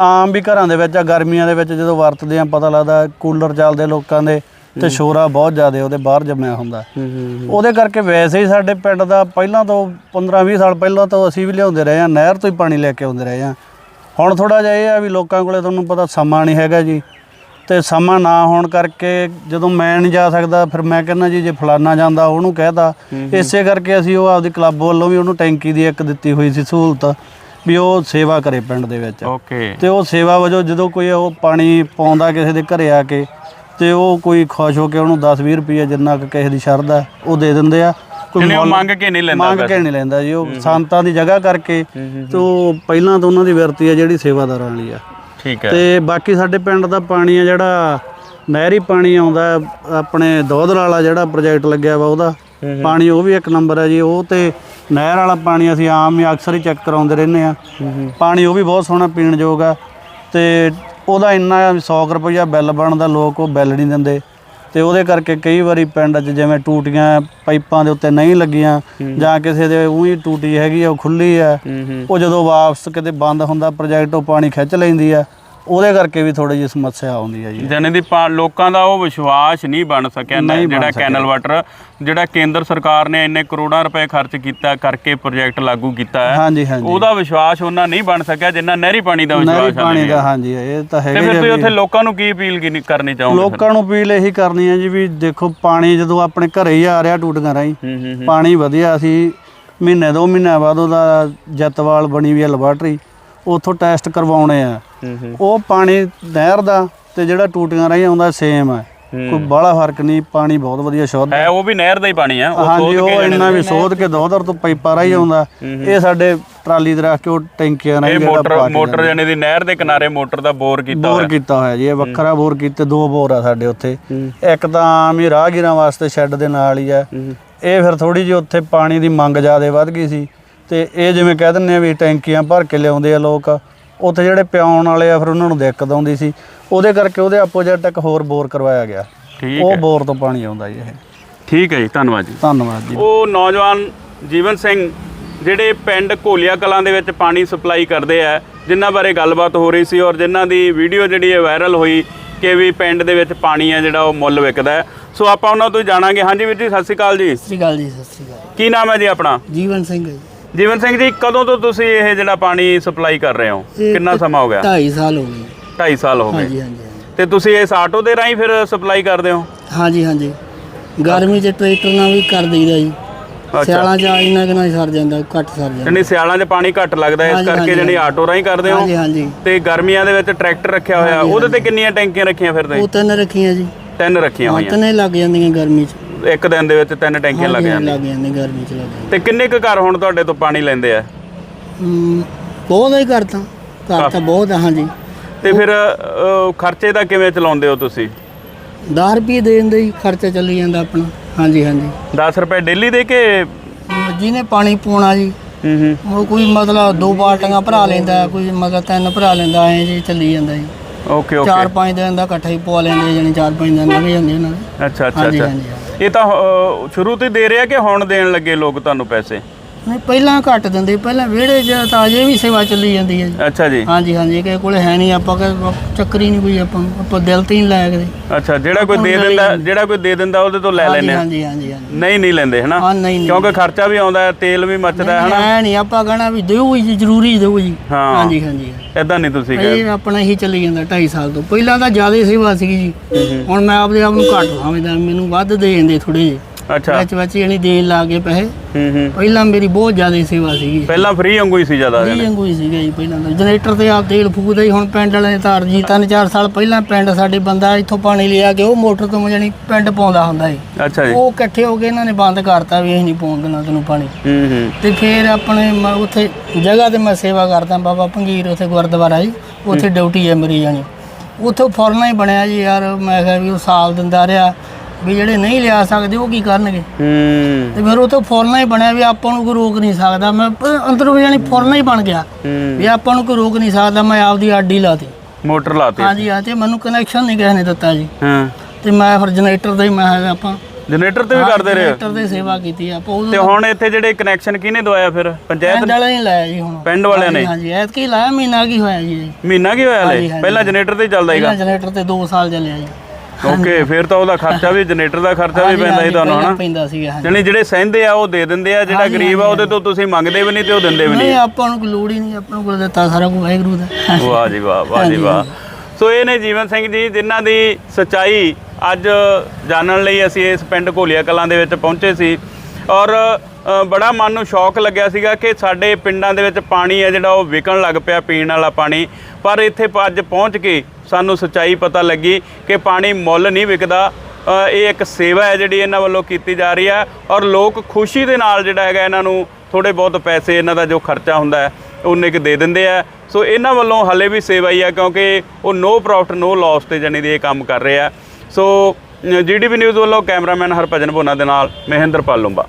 ਆਮ ਵੀ ਘਰਾਂ ਦੇ ਵਿੱਚ ਆ ਗਰਮੀਆਂ ਦੇ ਵਿੱਚ ਜਦੋਂ ਵਰਤਦੇ ਆ ਪਤਾ ਲੱਗਦਾ ਕੂਲਰ ਚੱਲਦੇ ਲੋਕਾਂ ਦੇ ਤੇ ਸ਼ੋਰਾ ਬਹੁਤ ਜ਼ਿਆਦਾ ਉਹਦੇ ਬਾਹਰ ਜੰਮਿਆ ਹੁੰਦਾ। ਉਹਦੇ ਕਰਕੇ ਵੈਸੇ ਹੀ ਸਾਡੇ ਪਿੰਡ ਦਾ ਪਹਿਲਾਂ ਤੋਂ 15-20 ਸਾਲ ਪਹਿਲਾਂ ਤੋਂ ਅਸੀਂ ਵੀ ਲਿਆਉਂਦੇ ਰਹੇ ਆ ਨਹਿਰ ਤੋਂ ਹੀ ਪਾਣੀ ਲੈ ਕੇ ਆਉਂਦੇ ਰਹੇ ਆ। ਹੁਣ ਥੋੜਾ ਜਿਹਾ ਇਹ ਆ ਵੀ ਲੋਕਾਂ ਕੋਲੇ ਤੁਹਾਨੂੰ ਪਤਾ ਸਮਾਂ ਨਹੀਂ ਹੈਗਾ ਜੀ। ਤੇ ਸਮਾਂ ਨਾ ਹੋਣ ਕਰਕੇ ਜਦੋਂ ਮੈਂ ਨਹੀਂ ਜਾ ਸਕਦਾ ਫਿਰ ਮੈਂ ਕਹਿੰਦਾ ਜੀ ਜੇ ਫਲਾਨਾ ਜਾਂਦਾ ਉਹਨੂੰ ਕਹਿਤਾ ਇਸੇ ਕਰਕੇ ਅਸੀਂ ਉਹ ਆਪਦੀ ਕਲੱਬ ਵੱਲੋਂ ਵੀ ਉਹਨੂੰ ਟੈਂਕੀ ਦੀ ਇੱਕ ਦਿੱਤੀ ਹੋਈ ਸੀ ਸਹੂਲਤ। ਵੀ ਉਹ ਸੇਵਾ ਕਰੇ ਪਿੰਡ ਦੇ ਵਿੱਚ। ਓਕੇ। ਤੇ ਉਹ ਸੇਵਾ ਵਜੋਂ ਜਦੋਂ ਕੋਈ ਉਹ ਪਾਣੀ ਪਾਉਂਦਾ ਕਿਸੇ ਦੇ ਘਰੇ ਆ ਕੇ ਤੇ ਉਹ ਕੋਈ ਖੁਸ਼ ਹੋ ਕੇ ਉਹਨੂੰ 10-20 ਰੁਪਏ ਜਿੰਨਾ ਕੁ ਕਿਸੇ ਦੀ ਸ਼ਰਧਾ ਉਹ ਦੇ ਦਿੰਦੇ ਆ। ਮੁੱਲ- ਮੰਗ ਕੇ ਨਹੀਂ ਲੈਂਦਾ ਮੰਗ ਕੇ ਨਹੀਂ ਲੈਂਦਾ ਜੀ ਉਹ ਸੰਤਾਂ ਦੀ ਜਗ੍ਹਾ ਕਰਕੇ ਤੇ ਉਹ ਪਹਿਲਾਂ ਤਾਂ ਉਹਨਾਂ ਦੀ ਵਰਤੀ ਆ ਜਿਹੜੀ ਸੇਵਾਦਾਰਾਂ ਵਾਲੀ ਆ। ਠੀਕ ਹੈ ਤੇ ਬਾਕੀ ਸਾਡੇ ਪਿੰਡ ਦਾ ਪਾਣੀ ਆ ਜਿਹੜਾ ਨਹਿਰੀ ਪਾਣੀ ਆਉਂਦਾ ਆਪਣੇ ਦੋਧਰ ਵਾਲਾ ਜਿਹੜਾ ਪ੍ਰੋਜੈਕਟ ਲੱਗਿਆ ਵਾ ਉਹਦਾ ਪਾਣੀ ਉਹ ਵੀ ਇੱਕ ਨੰਬਰ ਹੈ ਜੀ ਉਹ ਤੇ ਨਹਿਰ ਵਾਲਾ ਪਾਣੀ ਅਸੀਂ ਆਮ ਹੀ ਅਕਸਰ ਹੀ ਚੈੱਕ ਕਰਾਉਂਦੇ ਰਹਿੰਦੇ ਆ ਪਾਣੀ ਉਹ ਵੀ ਬਹੁਤ ਸੋਹਣਾ ਪੀਣ ਯੋਗ ਆ ਤੇ ਉਹਦਾ ਇੰਨਾ 100 ਰੁਪਈਆ ਬਿੱਲ ਬਣਦਾ ਲੋਕ ਉਹ ਬਿੱਲ ਨਹੀਂ ਦਿੰਦੇ। ਤੇ ਉਹਦੇ ਕਰਕੇ ਕਈ ਵਾਰੀ ਪਿੰਡ 'ਚ ਜਿਵੇਂ ਟੂਟੀਆਂ ਪਾਈਪਾਂ ਦੇ ਉੱਤੇ ਨਹੀਂ ਲੱਗੀਆਂ ਜਾਂ ਕਿਸੇ ਦੇ ਉਹੀ ਟੂਟੀ ਹੈਗੀ ਆ ਉਹ ਖੁੱਲੀ ਆ ਉਹ ਜਦੋਂ ਵਾਪਸ ਕਿਤੇ ਬੰਦ ਹੁੰਦਾ ਪ੍ਰੋਜੈਕਟ ਉਹ ਪਾਣੀ ਖਿੱਚ ਲੈਂਦੀ ਆ ਉਹਦੇ ਕਰਕੇ ਵੀ ਥੋੜੀ ਜਿਹੀ ਸਮੱਸਿਆ ਆਉਂਦੀ ਆ ਜੀ ਜਾਨੀ ਦੀ ਲੋਕਾਂ ਦਾ ਉਹ ਵਿਸ਼ਵਾਸ ਨਹੀਂ ਬਣ ਸਕਿਆ ਨਾ ਨਹੀਂ ਬਣ ਜਿਹੜਾ ਸਕਿਆ। ਕੈਨਲ ਵਾਟਰ ਜਿਹੜਾ ਕੇਂਦਰ ਸਰਕਾਰ ਨੇ ਇੰਨੇ ਕਰੋੜਾਂ ਰੁਪਏ ਖਰਚ ਕੀਤਾ ਕਰਕੇ ਪ੍ਰੋਜੈਕਟ ਲਾਗੂ ਕੀਤਾ ਹੈ ਹਾਂਜੀ ਹਾਂਜੀ ਉਹਦਾ ਵਿਸ਼ਵਾਸ ਉਹਨਾਂ ਨਹੀਂ ਬਣ ਸਕਿਆ ਜਿੰਨਾ ਨਹਿਰੀ ਪਾਣੀ ਦਾ ਨਹਿਰੀ ਵਿਸ਼ਵਾਸ ਪਾਣੀ ਹੈ ਦਾ ਹਾਂਜੀ ਇਹ ਤਾਂ ਤੇ ਹੈਗਾ ਫਿਰ ਹੀ ਤੁਸੀਂ ਉੱਥੇ ਲੋਕਾਂ ਨੂੰ ਕੀ ਅਪੀਲ ਕੀ- ਕਰਨੀ ਚਾਹੋਗੇ? ਲੋਕਾਂ ਨੂੰ ਅਪੀਲ ਇਹੀ ਕਰਨੀ ਹੈ ਜੀ ਵੀ ਦੇਖੋ ਪਾਣੀ ਜਦੋਂ ਆਪਣੇ ਘਰੇ ਹੀ ਆ ਰਿਹਾ ਟੂਟੀਆਂ ਰਾਹੀਂ ਹੂੰ ਹੂੰ ਹੂੰ। ਪਾਣੀ ਵਧੀਆ ਸੀ ਮਹੀਨੇ ਦੋ ਮਹੀਨਿਆਂ ਬਾਅਦ ਉਹਦਾ ਜੱਤਵਾਲ ਬਣੀ ਵੀ ਹੈ ਲੈਬਾਰਟਰੀ ਉੱਥੋਂ ਟੈਸਟ ਕਰਵਾਉਣੇ ਆ। ਉਹ ਪਾਣੀ ਨਹਿਰ ਦਾ ਤੇ ਜਿਹੜਾ ਟੂਟੀਆਂ ਰਾਹੀਂ ਆਉਂਦਾ ਸੇਮ ਹੈ। ਕੋਈ ਬਾਹਲਾ ਫ਼ਰਕ ਨਹੀਂ ਪਾਣੀ ਬਹੁਤ ਵਧੀਆ ਸ਼ੁੱਧ ਹੈ ਉਹ ਵੀ ਨਹਿਰ ਦਾ ਹੀ ਪਾਣੀ ਆ ਉਹ ਹਾਂਜੀ ਸੋਧ ਉਹ ਕੇ ਇੰਨਾ ਵੀ ਸੋਧ ਕੇ ਦੋਧਰ ਤੋਂ ਪਾਈਪਾਂ ਰਾਹੀਂ ਆਉਂਦਾ। ਇਹ ਸਾਡੇ ਟਰਾਲੀ ਤੇ ਰੱਖ ਕੇ ਉਹ ਟੈਂਕੀਆਂ ਰਾਹੀਂ ਇਹ ਜਿਹੜਾ ਮੋਟਰ ਮੋਟਰ ਜਾਨੀ ਦੀ ਨਹਿਰ ਦੇ ਕਿਨਾਰੇ ਮੋਟਰ ਦਾ ਬੋਰ ਕੀਤਾ ਬੋਰ ਹੋਇਆ। ਕੀਤਾ ਹੋਇਆ ਜੀ ਇਹ ਵੱਖਰਾ ਬੋਰ ਕੀਤੇ ਦੋ ਬੋਰ ਆ ਸਾਡੇ ਉੱਥੇ। ਇੱਕ ਤਾਂ ਆਮ ਹੀ ਰਾਹਗੀਰਾਂ ਵਾਸਤੇ ਸ਼ੈੱਡ ਦੇ ਨਾਲ ਹੀ ਆ। ਇਹ ਫਿਰ ਥੋੜੀ ਜਿਹੀ ਉੱਥੇ ਪਾਣੀ ਦੀ ਮੰਗ ਜ਼ਿਆਦਾ ਵੱਧ ਗਈ ਸੀ। ਤੇ ਇਹ ਜਿਵੇਂ ਕਹਿ ਦਿੰਦੇ ਆ ਵੀ ਟੈਂਕੀਆਂ ਭਰ ਕੇ ਲਿਆਉਂਦੇ ਆ ਲੋਕ ਉੱਥੇ ਜਿਹੜੇ ਪਿਆਉਣ ਵਾਲੇ ਆ ਫਿਰ ਉਹਨਾਂ ਨੂੰ ਦਿੱਕਤ ਆਉਂਦੀ ਸੀ। ਉਹਦੇ ਕਰਕੇ ਉਹਦੇ ਆਪੋਜੀਟ ਇੱਕ ਹੋਰ ਬੋਰ ਕਰਵਾਇਆ ਗਿਆ। ਠੀਕ ਉਹ ਹੈ। ਬੋਰ ਤੋਂ ਪਾਣੀ ਆਉਂਦਾ ਜੀ ਇਹ। ਠੀਕ ਹੈ ਜੀ ਧੰਨਵਾਦ ਜੀ। ਧੰਨਵਾਦ ਜੀ। ਉਹ ਨੌਜਵਾਨ ਜੀਵਨ ਸਿੰਘ ਜਿਹੜੇ ਪਿੰਡ ਘੋਲੀਆ ਕਲਾਂ ਦੇ ਵਿੱਚ ਪਾਣੀ ਸਪਲਾਈ ਕਰਦੇ ਆ ਜਿਨ੍ਹਾਂ ਬਾਰੇ ਗੱਲਬਾਤ ਹੋ ਰਹੀ ਸੀ ਔਰ ਜਿਨ੍ਹਾਂ ਦੀ ਵੀਡੀਓ ਜਿਹੜੀ ਹੈ ਵਾਇਰਲ ਹੋਈ ਕਿ ਵੀ ਪਿੰਡ ਦੇ ਵਿੱਚ ਪਾਣੀ ਆ ਜਿਹੜਾ ਉਹ ਮੁੱਲ ਵਿਕਦਾ ਹੈ। ਸੋ ਆਪਾਂ ਉਹਨਾਂ ਤੋਂ ਹੀ ਜਾਣਾਂਗੇ। ਹਾਂਜੀ ਵੀਰ ਜੀ ਸਤਿ ਸ਼੍ਰੀ ਅਕਾਲ ਜੀ। ਸਤਿ ਸ਼੍ਰੀ ਅਕਾਲ ਜੀ ਸਤਿ ਸ਼੍ਰੀ ਅਕਾਲ। ਕੀ ਨਾਮ ਹੈ ਜੀ ਆਪਣਾ? ਜੀਵਨ ਸਿੰਘ ਹੈ ਜੀ। ਜੀਵਨ ਸਿੰਘ ਜੀ ਕਦੋਂ ਤੋਂ ਤੁਸੀਂ ਇਹ ਜਿਹੜਾ ਪਾਣੀ ਸਪਲਾਈ ਕਰ ਰਹੇ ਹੋ? ਇਹ ਕਿੰਨਾ ਸਮਾਂ ਹੋ ਗਿਆ? ਢਾਈ ਸਾਲ ਹੋ ਗਏ। 2.5 ਸਾਲ ਹੋ ਗਏ। ਹਾਂਜੀ ਹਾਂਜੀ। ਤੇ ਤੁਸੀਂ ਇਸ ਆਟੋ ਦੇ ਰਾਹੀਂ ਫਿਰ ਸਪਲਾਈ ਕਰਦੇ ਹੋ? ਹਾਂਜੀ ਹਾਂਜੀ। ਗਰਮੀ 'ਚ ਟਰੈਕਟਰ ਨਾਲ ਵੀ ਕਰ ਦਈਦਾ ਜੀ। ਸਿਆਲਾਂ 'ਚ ਇੰਨਾ ਕਿੰਨਾ ਹੀ ਸਰ ਜਾਂਦਾ ਘੱਟ ਸਰ ਜਾਂਦਾ। ਜਾਨੀ ਸਿਆਲਾਂ 'ਚ ਪਾਣੀ ਘੱਟ ਲੱਗਦਾ ਇਸ ਹਾਂਜੀ, ਕਰਕੇ ਹਾਂਜੀ, ਆਟੋ ਰਾਹੀਂ ਕਰਦੇ ਹੋ? ਹਾਂਜੀ ਹਾਂਜੀ। ਤੇ ਗਰਮੀਆਂ ਦੇ ਵਿੱਚ ਟਰੈਕਟਰ ਰੱਖਿਆ ਹੋਇਆ ਉਹਦੇ ਤੇ ਕਿੰਨੀਆਂ ਟੈਂਕੀਆਂ ਰੱਖੀਆਂ ਫਿਰ ਤੁਸੀਂ ਉਹ ਤਿੰਨ ਰੱਖੀਆਂ ਜੀ। ਤਿੰਨ ਰੱਖੀਆਂ ਹਾਂ ਹੋਈਆਂ। ਤਿੰਨੇ ਲੱਗ ਜਾਂਦੀਆਂ ਗਰਮੀ 'ਚ। ਇੱਕ ਦਿਨ ਦੇ ਵਿੱਚ ਤਿੰਨ ਟੈਂਕੀਆਂ ਲੱਗ ਹਾਂਜੀ, ਜਾਂਦੀਆਂ। ਲੱਗ ਜਾਂਦੀਆਂ ਗਰਮੀ 'ਚ ਲੱਗ ਜਾਂਦੀਆਂ। ਤੇ ਕਿੰਨੇ ਕੁ ਘਰ ਹੁਣ ਤੁਹਾਡੇ ਤੋਂ ਪਾਣੀ ਲੈਂਦੇ ਆ? ਹਮ, ਬਹੁਤ ਹੀ ਕਰਤਾ ਘਰ ਤਾਂ ਬਹੁਤ ਆ ਹਾਂਜੀ। ਤੇ ਫਿਰ ਅਹ, ਖਰਚੇ ਦਾ ਕਿਵੇਂ ਚਲਾਉਂਦੇ ਹੋ ਤੁਸੀਂ? 10 ਰੁਪਏ ਦੇ ਦਿੰਦੇ ਜੀ ਖਰਚਾ ਚੱਲੀ ਜਾਂਦਾ ਆਪਣਾ। ਹਾਂਜੀ ਹਾਂਜੀ। 10 ਰੁਪਏ ਡੇਲੀ ਦੇ ਕੇ? ਜਿਹਨੇ ਪਾਣੀ ਪਾਉਣਾ ਜੀ ਹੂੰ ਹੂੰ। ਉਹ ਕੋਈ ਮਤਲਬ ਦੋ ਬਾਲਟੀਆਂ ਭਰਾ ਲੈਂਦਾ ਕੋਈ ਮਤਲਬ ਤਿੰਨ ਭਰਾ ਲੈਂਦਾ ਐਂ ਜੀ ਚੱਲੀ ਜਾਂਦਾ ਜੀ। ਓਕੇ ਓਕੇ ਚਾਰ ਪੰਜ ਦਿਨ ਦਾ ਇਕੱਠਾ ਹੀ ਪਵਾ ਲੈਂਦੇ ਜਾਨੀ ਚਾਰ ਪੰਜ ਦਿਨ ਲੰਘ ਜਾਂਦੇ ਉਹਨਾਂ ਦੇ ਅੱਛਾ ਅੱਛਾ ਹਾਂਜੀ, ਅੱਛਾ। ਹਾਂਜੀ, ਇਹ ਤਾਂ ਅਹ, ਸ਼ੁਰੂ ਤੋਂ ਹੀ ਦੇ ਰਿਹਾ ਕਿ ਹੁਣ ਦੇਣ ਲੱਗੇ ਲੋਕ ਤੁਹਾਨੂੰ ਪੈਸੇ? ਨਹੀਂ ਪਹਿਲਾਂ ਘੱਟ ਦਿੰਦੇ ਪਹਿਲਾਂ ਵਿਹੜੇ 'ਚ ਤਾਂ ਅਜੇ ਵੀ ਸੇਵਾ ਚੱਲੀ ਜਾਂਦੀ ਹੈ ਜੀ। ਅੱਛਾ ਜੀ। ਹਾਂਜੀ ਹਾਂਜੀ ਕਿਸੇ ਕੋਲੇ ਹੈ ਨਹੀਂ ਆਪਾਂ ਕਿ ਚੱਕਰ ਨਹੀਂ ਕੋਈ ਆਪਾਂ ਨੂੰ। ਆਪਾਂ ਦਿਲ ਤੇ ਹੀ ਨਹੀਂ ਲਾਇਆ ਕਦੇ। ਅੱਛਾ ਜਿਹੜਾ ਕੋਈ ਦੇ ਦਿੰਦਾ ਜਿਹੜਾ ਕੋਈ ਦੇ ਦਿੰਦਾ ਉਹਦੇ ਤੋਂ ਲੈ ਆ? ਹਾਂਜੀ ਹਾਂਜੀ ਹਾਂਜੀ। ਨਹੀਂ ਨਹੀਂ ਲੈਂਦੇ ਹਨਾ? ਹਾਂ ਨਹੀਂ ਨਹੀਂ। ਕਿਉਂਕਿ ਖਰਚਾ ਵੀ ਆਉਂਦਾ ਹੈ ਤੇਲ ਵੀ ਮੱਚਦਾ ਹੈ ਹਨਾ? ਹੈ ਨਹੀਂ ਆਪਾਂ ਕਹਣਾ ਵੀ ਦਿਓ ਜੀ ਜ਼ਰੂਰੀ ਦਿਓ ਜੀ। ਹਾਂ। ਹਾਂਜੀ ਹਾਂਜੀ। ਇਦਾਂ ਨਹੀਂ ਤੁਸੀਂ ਕਹੇ ਇਹ ਆਪਣਾ ਹੀ ਚੱਲੀ ਜਾਂਦਾ 2.5 ਸਾਲ ਤੋਂ। ਪਹਿਲਾਂ ਤਾਂ ਜ਼ਿਆਦਾ ਸੇਵਾ ਸੀਗੀ ਜੀ। ਹੁਣ ਮੈਂ ਆਪਦੇ ਆਪ ਨੂੰ ਘੱਟ ਸਮਝਦਾ ਮੈਨੂੰ ਵੱਧ ਦੇ ਦਿੰਦੇ ਥੋੜੇ ਜਿਹੇ। ਅੱਛਾ। ਵਿੱਚ ਵਿੱਚ ਯਾਨੀ ਦੇਣ ਲਾ ਕੇ ਪੈਸੇ। ਹੂੰ ਹੂੰ। ਪਹਿਲਾਂ ਮੇਰੀ ਬਹੁਤ ਜ਼ਿਆਦਾ ਸੇਵਾ ਸੀਗੀ। ਪਹਿਲਾਂ ਫ੍ਰੀ ਵਾਂਗੂ ਹੀ ਸੀ ਜ਼ਿਆਦਾ ਜੀ ਵਾਂਗੂ ਹੀ ਸੀਗਾ ਜੀ ਪਹਿਲਾਂ ਤਾਂ। ਜਨਰੇਟਰ ਤੇ ਆਪ ਤੇਲ ਫੂਕਦਾ ਹੀ ਹੁਣ ਪਿੰਡ ਵਾਲੇ ਨੇ ਤਾਰ ਜੀ ਤਿੰਨ ਚਾਰ ਸਾਲ ਪਹਿਲਾਂ ਪਿੰਡ ਸਾਡੇ ਬੰਦਾ ਇੱਥੋਂ ਪਾਣੀ ਲਿਆ ਕੇ ਉਹ ਮੋਟਰ ਤੋਂ ਜਾਨੀ ਪਿੰਡ ਪਾਉਂਦਾ ਹੁੰਦਾ ਸੀ। ਅੱਛਾ ਜੀ। ਉਹ ਇਕੱਠੇ ਹੋ ਕੇ ਇਹਨਾਂ ਨੇ ਬੰਦ ਕਰਤਾ ਵੀ ਅਸੀਂ ਨਹੀਂ ਪਾਉਣ ਦੇਣਾ ਤੈਨੂੰ ਪਾਣੀ। ਹੂੰ ਹੂੰ। ਤੇ ਫਿਰ ਆਪਣੇ ਮੈਂ ਉੱਥੇ ਜਗ੍ਹਾ ਤੇ ਮੈਂ ਸੇਵਾ ਕਰਦਾ ਬਾਬਾ ਭੰਗੀਰ ਉੱਥੇ ਗੁਰਦੁਆਰਾ ਜੀ ਉੱਥੇ ਡਿਊਟੀ ਹੈ ਮੇਰੀ ਜਾਣੀ। ਉੱਥੇ ਫੌਰਨ ਹੀ ਬਣਿਆ ਜੀ ਯਾਰ ਮੈਂ ਕਿਹਾ ਵੀ ਉਹ ਸਾਲ ਦਿੰਦਾ ਰਿਹਾ। ਵੀ ਜਿਹੜੇ ਨਹੀਂ ਲਿਆ ਸਕਦੇ ਉਹ ਕੀ ਕਰਨਗੇ? ਹੂੰ। ਤੇ ਫਿਰ ਉੱਥੇ ਫੌਰਨ ਹੀ ਬਣਿਆ ਵੀ ਆਪਾਂ ਨੂੰ ਕੋਈ ਰੋਕ ਨਹੀਂ ਸਕਦਾ। ਮੈਂ ਪ- ਅੰਦਰੋਂ ਜਾਣੀ ਫੌਰਨ ਹੀ ਬਣ ਗਿਆ। ਵੀ ਆਪਾਂ ਨੂੰ ਕੋਈ ਰੋਕ ਨਹੀਂ ਸਕਦਾ ਮੈਂ ਆਪਦੀ ਆਡੀ ਲਾਤੀ। ਮੋਟਰ ਲਾਤੀ। ਹਾਂਜੀ ਹਾਂ ਤੇ ਮੈਨੂੰ ਕਨੈਕਸ਼ਨ ਨਹੀਂ ਕਿਸੇ ਨੇ ਦਿੱਤਾ ਜੀ। ਹਾਂ। ਤੇ ਮੈਂ ਫਿਰ ਜਨਰੇਟਰ ਦਾ ਹੀ ਮੈਂ ਕਿਹਾ ਆਪਾਂ ਜਨਰੇਟਰ ਤੇ ਵੀ ਕਰਦੇ ਰਹੇ। ਹੋ? ਜਨਰੇਟਰ ਦੀ ਸੇਵਾ ਕੀਤੀ ਆਪਾਂ ਉਦੋਂ ਤੇ ਹੁਣ ਇੱਥੇ ਜਿਹੜੇ ਕਨੈਕਸ਼ਨ ਕਿਹਨੇ ਦਵਾਇਆ ਫਿਰ? ਪੰਚਾਇਤ ਪਿੰਡ ਵਾਲਿਆਂ ਨੇ ਲਾਇਆ ਜੀ ਹੁਣ। ਪਿੰਡ ਵਾਲਿਆਂ ਨੇ? ਹਾਂਜੀ ਐਤਕੀ ਲਾਇਆ ਮਹੀਨਾ ਕੀ ਹੋਇਆ ਜੀ। ਮਹੀਨਾ ਕੀ ਹੋਇਆ ਹਲੇ? ਹਾਂਜੀ। ਪਹਿਲਾਂ ਜਨਰੇਟਰ ਤੇ ਹੀ ਚੱਲਦਾ ਹੀਗਾ ਪਹਿਲਾਂ ਜਨਰੇਟਰ ਤੇ 2 ਸਾਲ ਚੱਲਿਆ ਜੀ। ਓਕੇ ਫਿਰ ਤਾਂ ਉਹਦਾ ਖਰਚਾ ਵੀ ਜਨਰੇਟਰ ਦਾ ਖਰਚਾ ਵੀ ਪੈਂਦਾ ਹੀ ਹਾਂਜੀ, ਤੁਹਾਨੂੰ ਹਨਾ? ਪੈਂਦਾ ਸੀਗਾ ਹਾਂਜੀ। ਜਣੀ ਜਿਹੜੇ ਸਹਿੰਦੇ ਆ ਉਹ ਦੇ ਦਿੰਦੇ ਆ ਜਿਹੜਾ ਗਰੀਬ ਆ ਉਹਦੇ ਤੋਂ ਤੁਸੀਂ ਮੰਗਦੇ ਵੀ ਨਹੀਂ ਤੇ ਉਹ ਦਿੰਦੇ ਵੀ ਨਹੀਂ ਨਹੀਂ। ਆਪਾਂ ਨੂੰ ਕੋਈ ਲੋੜ ਹੀ ਨਹੀਂ ਆਪਾਂ ਨੂੰ ਕੋਲ ਦਿੱਤਾ ਸਾਰਾ ਕੁਝ ਵਾਹਿਗੁਰੂ ਦਾ। ਵਾਹ ਜੀ ਵਾਹ ਵਾਹ ਜੀ ਵਾਹ। ਸੋ ਇਹ ਨੇ ਜੀਵਨ ਸਿੰਘ ਜੀ ਜਿਨ੍ਹਾਂ ਦੀ ਸਚਾਈ ਅੱਜ ਜਾਣਨ ਲਈ ਅਸੀਂ ਇਸ ਪਿੰਡ ਘੋਲੀਆ ਕਲਾਂ ਦੇ ਵਿੱਚ ਪਹੁੰਚੇ ਸੀ। ਔਰ ਅ, ਬੜਾ ਮਨ ਨੂੰ ਸ਼ੌਕ ਲੱਗਿਆ ਸੀਗਾ ਕਿ ਸਾਡੇ ਪਿੰਡਾਂ ਦੇ ਵਿੱਚ ਪਾਣੀ ਹੈ ਜਿਹੜਾ ਉਹ ਵਿਕਣ ਲੱਗ ਪਿਆ ਪੀਣ ਵਾਲਾ ਪਾਣੀ। ਪਰ ਇੱਥੇ ਪ- ਅੱਜ ਪਹੁੰਚ ਕੇ ਸਾਨੂੰ ਸਚਾਈ ਪਤਾ ਲੱਗੀ ਕਿ ਪਾਣੀ ਮੁੱਲ ਨਹੀਂ ਵਿਕਦਾ। ਇਹ ਇੱਕ ਸੇਵਾ ਹੈ ਜਿਹੜੀ ਇਹਨਾਂ ਵੱਲੋਂ ਕੀਤੀ ਜਾ ਰਹੀ ਹੈ ਔਰ ਲੋਕ ਖੁਸ਼ੀ ਦੇ ਨਾਲ ਜਿਹੜਾ ਹੈਗਾ ਇਹਨਾਂ ਨੂੰ ਥੋੜੇ ਬਹੁਤ ਪੈਸੇ ਇਹਨਾਂ ਦਾ ਜੋ ਖਰਚਾ ਹੁੰਦਾ ਹੈ ਉਨੇ ਕੁ ਦੇ ਦਿੰਦੇ ਆ। ਸੋ ਇਹਨਾਂ ਵੱਲੋਂ ਹਲੇ ਵੀ ਸੇਵਾ ਹੀ ਆ ਕਿਉਂਕਿ ਉਹ ਨੋ ਪ੍ਰੋਫਿਟ ਨੋ ਲਾਸ ਤੇ ਜਾਣੀ ਦੀ ਇਹ ਕੰਮ ਕਰ ਰਹੇ ਆ। ਸੋ ਜੀਡੀਪੀ ਨਿਊਜ਼ ਵੱਲੋਂ ਕੈਮਰਾਮੈਨ ਹਰਭਜਨ ਬੋਨਾ ਦੇ ਨਾਲ ਮਹਿੰਦਰ ਪਾਲੂੰਬਾ।